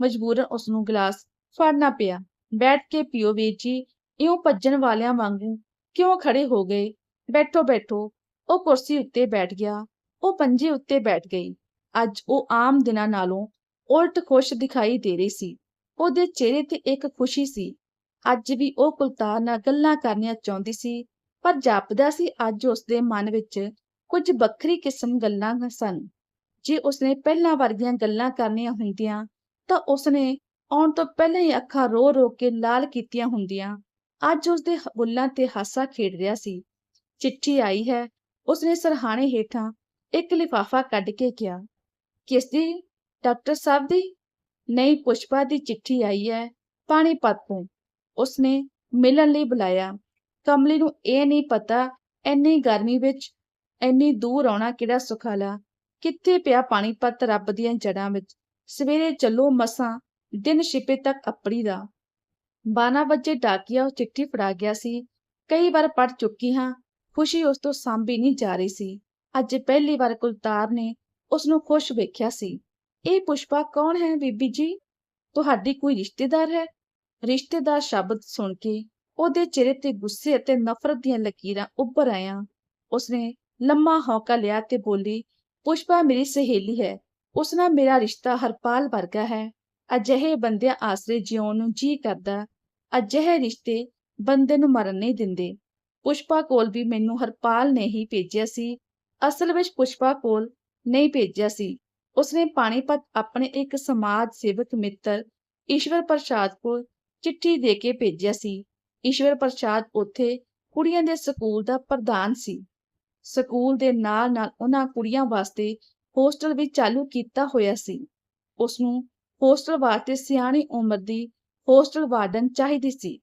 ਮਜਬੂਰਨ ਉਸ ਨੂੰ ਗਲਾਸ ਫੜਨਾ ਪਿਆ। ਬੈਠ ਕੇ ਪੀਓ ਵੀਰ ਜੀ, ਇਉਂ ਭੱਜਣ ਵਾਲਿਆਂ ਵਾਂਗੂ ਕਿਉਂ ਖੜੇ ਹੋ ਗਏ? ਬੈਠੋ ਬੈਠੋ। ਉਹ ਕੁਰਸੀ ਉੱਤੇ ਬੈਠ ਗਿਆ। ਉਹ ਪੰਜੇ ਉੱਤੇ ਬੈਠ ਗਈ। ਅੱਜ ਉਹ ਆਮ ਦਿਨਾਂ ਨਾਲੋਂ ਉਲਟ ਖੁਸ਼ ਦਿਖਾਈ ਦੇ ਰਹੀ ਸੀ। ਉਹਦੇ ਚਿਹਰੇ ਤੇ ਇੱਕ ਖੁਸ਼ੀ ਸੀ। ਅੱਜ ਵੀ ਉਹ ਕੁਲਤਾਰ ਨਾਲ ਗੱਲਾਂ ਕਰਨੀਆਂ ਚਾਹੁੰਦੀ ਸੀ, ਪਰ ਜਾਪਦਾ ਸੀ ਅੱਜ ਉਸਦੇ ਮਨ ਵਿੱਚ ਕੁਝ ਵੱਖਰੀ ਕਿਸਮ ਗੱਲਾਂ ਸਨ। ਜੇ ਉਸਨੇ ਪਹਿਲਾਂ ਵਰਗੀਆਂ ਗੱਲਾਂ ਕਰਨੀਆਂ ਹੁੰਦੀਆਂ, ਤਾਂ ਉਸਨੇ ਆਉਣ ਤੋਂ ਪਹਿਲਾਂ ਹੀ ਅੱਖਾਂ ਰੋ ਰੋ ਕੇ ਲਾਲ ਕੀਤੀਆਂ ਹੁੰਦੀਆਂ। ਅੱਜ ਉਸਦੇ ਬੁੱਲਾਂ ਤੇ ਹਾਸਾ ਖੇਡ ਰਿਹਾ ਸੀ। ਚਿੱਠੀ ਆਈ ਹੈ। ਉਸਨੇ ਸਰਹਾਣੇ ਹੇਠਾਂ ਇੱਕ ਲਿਫਾਫਾ ਕੱਢ ਕੇ ਕਿਹਾ, ਕਿਸ ਦੀ ਡਾਕਟਰ ਸਾਹਿਬ ਦੀ ਨਹੀਂ ਪੁਸ਼ਪਾ ਦੀ ਚਿੱਠੀ ਆਈ ਹੈ ਪਾਣੀਪਤ ਤੋਂ। ਉਸਨੇ ਮਿਲਣ ਲਈ ਬੁਲਾਇਆ। ਕਮਲੀ ਨੂੰ ਇਹ ਨਹੀਂ ਪਤਾ ਇੰਨੀ ਗਰਮੀ ਵਿੱਚ ਇੰਨੀ ਦੂਰ ਆਉਣਾ ਕਿਹੜਾ ਸੁਖਾਲਾ ਕਿੱਥੇ ਪਿਆ ਪਾਣੀਪਤ ਰੱਬ ਦੀਆਂ ਜੜ੍ਹਾਂ ਵਿੱਚ? ਸਵੇਰੇ ਚੱਲੋ ਮਸਾਂ, ਦਿਨ ਛਿਪੇ ਤੱਕ ਅਪੜੀ ਦਾ। 12 ਵਜੇ ਡਾਕੀਆ ਉਹ ਚਿੱਠੀ ਫੜਾ ਗਿਆ ਸੀ। ਕਈ ਵਾਰ ਪੜ ਚੁੱਕੀ ਹਾਂ, ਖੁਸ਼ੀ ਉਸ ਤੋਂ ਸਾਂਭੀ ਨਹੀਂ ਜਾ ਰਹੀ ਸੀ। ਅੱਜ ਪਹਿਲੀ ਵਾਰ ਕੁਲਤਾਰ ਨੇ ਉਸ ਨੂੰ ਖੁਸ਼ ਵੇਖਿਆ ਸੀ। ਇਹ ਪੁਸ਼ਪਾ ਕੌਣ ਹੈ, ਬੀਬੀ ਜੀ? ਤੁਹਾਡੀ ਕੋਈ ਰਿਸ਼ਤੇਦਾਰ ਹੈ? ਰਿਸ਼ਤੇਦਾਰ ਸ਼ਬਦ ਸੁਣ ਕੇ ਉਹਦੇ ਚਿਹਰੇ ਤੇ ਗੁੱਸੇ ਅਤੇ ਨਫ਼ਰਤ ਦੀਆਂ ਲਕੀਰਾਂ ਉੱਭਰ ਆਈਆਂ। ਉਸਨੇ ਲੰਮਾ ਹੌਕਾ ਲਿਆ ਤੇ ਬੋਲੀ, ਪੁਸ਼ਪਾ ਮੇਰੀ ਸਹੇਲੀ ਹੈ। ਉਸ ਨਾਲ ਮੇਰਾ ਰਿਸ਼ਤਾ ਹਰਪਾਲ ਵਰਗਾ ਹੈ। ਅਜਿਹੇ ਬੰਦਿਆਂ ਆਸਰੇ ਜਿਉਣ ਨੂੰ ਜੀ ਕਰਦਾ। ਅਜਿਹੇ ਰਿਸ਼ਤੇ ਬੰਦੇ ਨੂੰ ਮਰਨ ਨਹੀਂ ਦਿੰਦੇ। ਪੁਸ਼ਪਾ ਕੋਲ ਵੀ ਮੈਨੂੰ ਹਰਪਾਲ ਨੇ ਹੀ ਭੇਜਿਆ ਸੀ। ਅਸਲ ਵਿੱਚ ਪੁਸ਼ਪਾ ਕੋਲ ਨਹੀਂ ਭੇਜਿਆ ਸੀ। ਉਸਨੇ ਪਾਣੀਪਤ ਆਪਣੇ ਇੱਕ ਸਮਾਜ ਸੇਵਕ ਮਿੱਤਰ ਈਸ਼ਵਰ ਪ੍ਰਸਾਦ ਕੋਲ ਚਿੱਠੀ ਦੇ ਕੇ ਭੇਜਿਆ ਸੀ। ਈਸ਼ਵਰ ਪ੍ਰਸਾਦ ਉੱਥੇ ਕੁੜੀਆਂ ਦੇ ਸਕੂਲ ਦਾ ਪ੍ਰਧਾਨ ਸੀ। ਸਕੂਲ ਦੇ ਨਾਲ ਨਾਲ ਉਹਨਾਂ ਕੁੜੀਆਂ ਵਾਸਤੇ ਹੋਸਟਲ ਵੀ ਚਾਲੂ ਕੀਤਾ ਹੋਇਆ ਸੀ। ਉਸ ਨੂੰ ਹੋਸਟਲ ਵਾਸਤੇ ਸਿਆਣੀ ਉਮਰ ਦੀ ਹੋਸਟਲ ਵਾਰਡਨ ਚਾਹੀਦੀ ਸੀ।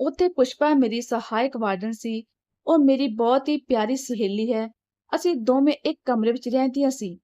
ਉੱਥੇ ਪੁਸ਼ਪਾ ਮੇਰੀ ਸਹਾਇਕ ਵਾਰਡਨ ਸੀ। ਉਹ ਮੇਰੀ ਬਹੁਤ ਹੀ ਪਿਆਰੀ ਸਹੇਲੀ ਹੈ। ਅਸੀਂ ਦੋਵੇਂ ਇੱਕ ਕਮਰੇ ਵਿੱਚ ਰਹਿੰਦੀਆਂ ਸੀ।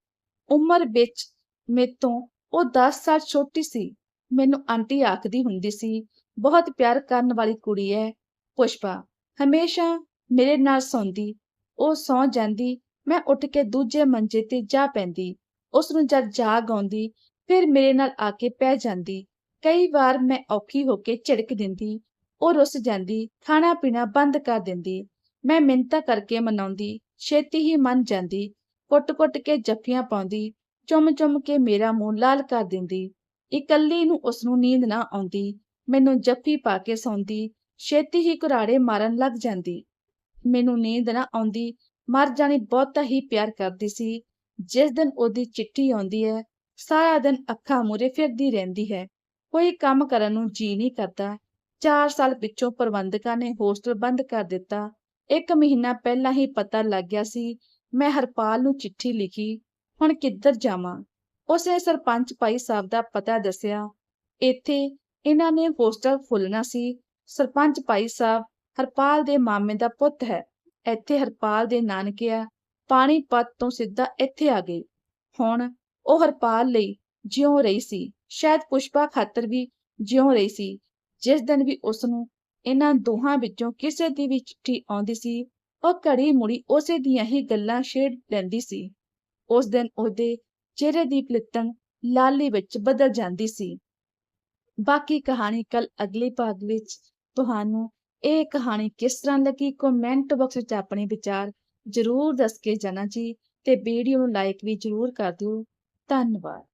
ਉਮਰ ਵਿੱਚ ਮੇਰੇ ਤੋਂ ਉਹ 10 ਸਾਲ ਛੋਟੀ ਸੀ। ਮੈਨੂੰ ਆਂਟੀ ਆਖਦੀ ਹੁੰਦੀ ਸੀ, ਬਹੁਤ ਪਿਆਰ ਕਰਨ ਵਾਲੀ ਕੁੜੀ ਹੈ ਪੁਸ਼ਪਾ। ਹਮੇਸ਼ਾ ਮੇਰੇ ਨਾਲ ਸੌਂਦੀ। ਉਹ ਸੌਂ ਜਾਂਦੀ, ਮੈਂ ਉੱਠ ਕੇ ਦੂਜੇ ਮੰਜੇ ਤੇ ਜਾ ਪੈਂਦੀ। ਉਸ ਨੂੰ ਜਦ ਜਾਗ ਆਉਂਦੀ, ਫਿਰ ਮੇਰੇ ਨਾਲ ਆ ਕੇ ਪੈ ਜਾਂਦੀ। ਕਈ ਵਾਰ ਮੈਂ ਔਖੀ ਹੋ ਕੇ ਝਿੜਕ ਦਿੰਦੀ, ਉਹ ਰੁੱਸ ਜਾਂਦੀ, ਖਾਣਾ ਪੀਣਾ ਬੰਦ ਕਰ ਦਿੰਦੀ। ਮੈਂ ਮਿੰਤਾ ਕਰਕੇ ਮਨਾਉਂਦੀ, ਛੇਤੀ ਹੀ ਮੰਨ ਜਾਂਦੀ। ਕੁੱਟ-ਕੁੱਟ ਕੇ ਜੱਫੀਆਂ ਪਾਉਂਦੀ, ਚੁੰਮ-ਚੁੰਮ ਕੇ ਮੇਰਾ ਮੂੰਹ ਲਾਲ ਕਰ ਦਿੰਦੀ। ਇਕੱਲੀ ਨੂੰ ਉਸ ਨੂੰ ਨੀਂਦ ਨਾ ਆਉਂਦੀ, ਮੈਨੂੰ ਜੱਫੀ ਪਾ ਕੇ ਸੌਂਦੀ, ਛੇਤੀ ਹੀ ਕੁਰਾੜੇ ਮਾਰਨ ਲੱਗ ਜਾਂਦੀ। ਮੈਨੂੰ ਨੀਂਦ ਨਾ ਆਉਂਦੀ, ਮਰ ਜਾਣੀ ਬਹੁਤਾ ਹੀ ਪਿਆਰ ਕਰਦੀ ਸੀ। ਜਿਸ ਦਿਨ ਉਹਦੀ ਚਿੱਠੀ ਆਉਂਦੀ ਹੈ, ਸਾਰਾ ਦਿਨ ਅੱਖਾਂ ਮੂਰੇ ਫਿਰਦੀ ਰਹਿੰਦੀ ਹੈ। ਕੋਈ ਕੰਮ ਕਰਨ ਨੂੰ ਜੀ ਨਹੀਂ ਕਰਦਾ। 4 ਸਾਲ ਪਿੱਛੋਂ ਪ੍ਰਬੰਧਕਾਂ ਨੇ ਹੋਸਟਲ ਬੰਦ ਕਰ ਦਿੱਤਾ। ਇੱਕ ਮਹੀਨਾ ਪਹਿਲਾਂ ਹੀ ਪਤਾ ਲੱਗ ਗਿਆ ਸੀ ਮੈਂ ਹਰਪਾਲ ਨੂੰ ਚਿੱਠੀ ਲਿਖੀ, ਹੁਣ ਕਿੱਧਰ ਜਾਵਾਂ? ਉਸਨੇ ਸਰਪੰਚ ਭਾਈ ਸਾਹਿਬ ਦਾ ਪਤਾ ਦੱਸਿਆ। ਇੱਥੇ ਇਹਨਾਂ ਨੇ ਹੋਸਟਲ ਖੋਲ੍ਹਣਾ ਸੀ। ਸਰਪੰਚ ਭਾਈ ਸਾਹਿਬ, ਹਰਪਾਲ ਦੇ ਮਾਮੇ ਦਾ ਪੁੱਤ ਹੈ। ਇੱਥੇ ਹਰਪਾਲ ਦੇ ਨਾਨਕੇ ਆ। ਪਾਣੀਪਤ ਤੋਂ ਸਿੱਧਾ ਇੱਥੇ ਆ ਗਏ। ਹੁਣ ਉਹ ਹਰਪਾਲ ਲਈ ਜਿਉਂ ਰਹੀ ਸੀ। ਸ਼ਾਇਦ ਪੁਸ਼ਪਾ ਖਾਤਰ ਵੀ ਜਿਉਂ ਰਹੀ ਸੀ। ਜਿਸ ਦਿਨ ਵੀ ਉਸ ਨੂੰ ਇਹਨਾਂ ਦੋਹਾਂ ਵਿੱਚੋਂ ਕਿਸੇ ਦੀ ਵੀ ਚਿੱਠੀ ਆਉਂਦੀ ਸੀ ਉਹ ਘੜੀ ਮੁੜੀ ਉਸੇ ਦੀਆਂ ਹੀ ਗੱਲਾਂ ਛੇੜ ਲੈਂਦੀ ਸੀ। ਉਸ ਦਿਨ ਉਹਦੇ ਚਿਹਰੇ ਦੀ ਪਲਿੱਤਣ ਲਾਲੀ ਵਿੱਚ ਬਦਲ ਜਾਂਦੀ ਸੀ। ਬਾਕੀ ਕਹਾਣੀ ਕੱਲ ਅਗਲੇ ਭਾਗ ਵਿੱਚ ਤੁਹਾਨੂੰ ਇਹ ਕਹਾਣੀ ਕਿਸ ਤਰ੍ਹਾਂ ਲੱਗੀ ਕਮੈਂਟ ਬਾਕਸ ਵਿੱਚ ਆਪਣੇ ਵਿਚਾਰ ਜ਼ਰੂਰ ਦੱਸ ਕੇ ਜਾਣਾ ਜੀ ਤੇ ਵੀਡੀਓ ਨੂੰ ਲਾਈਕ ਵੀ ਜ਼ਰੂਰ ਕਰ ਦਿਓ। ਧੰਨਵਾਦ।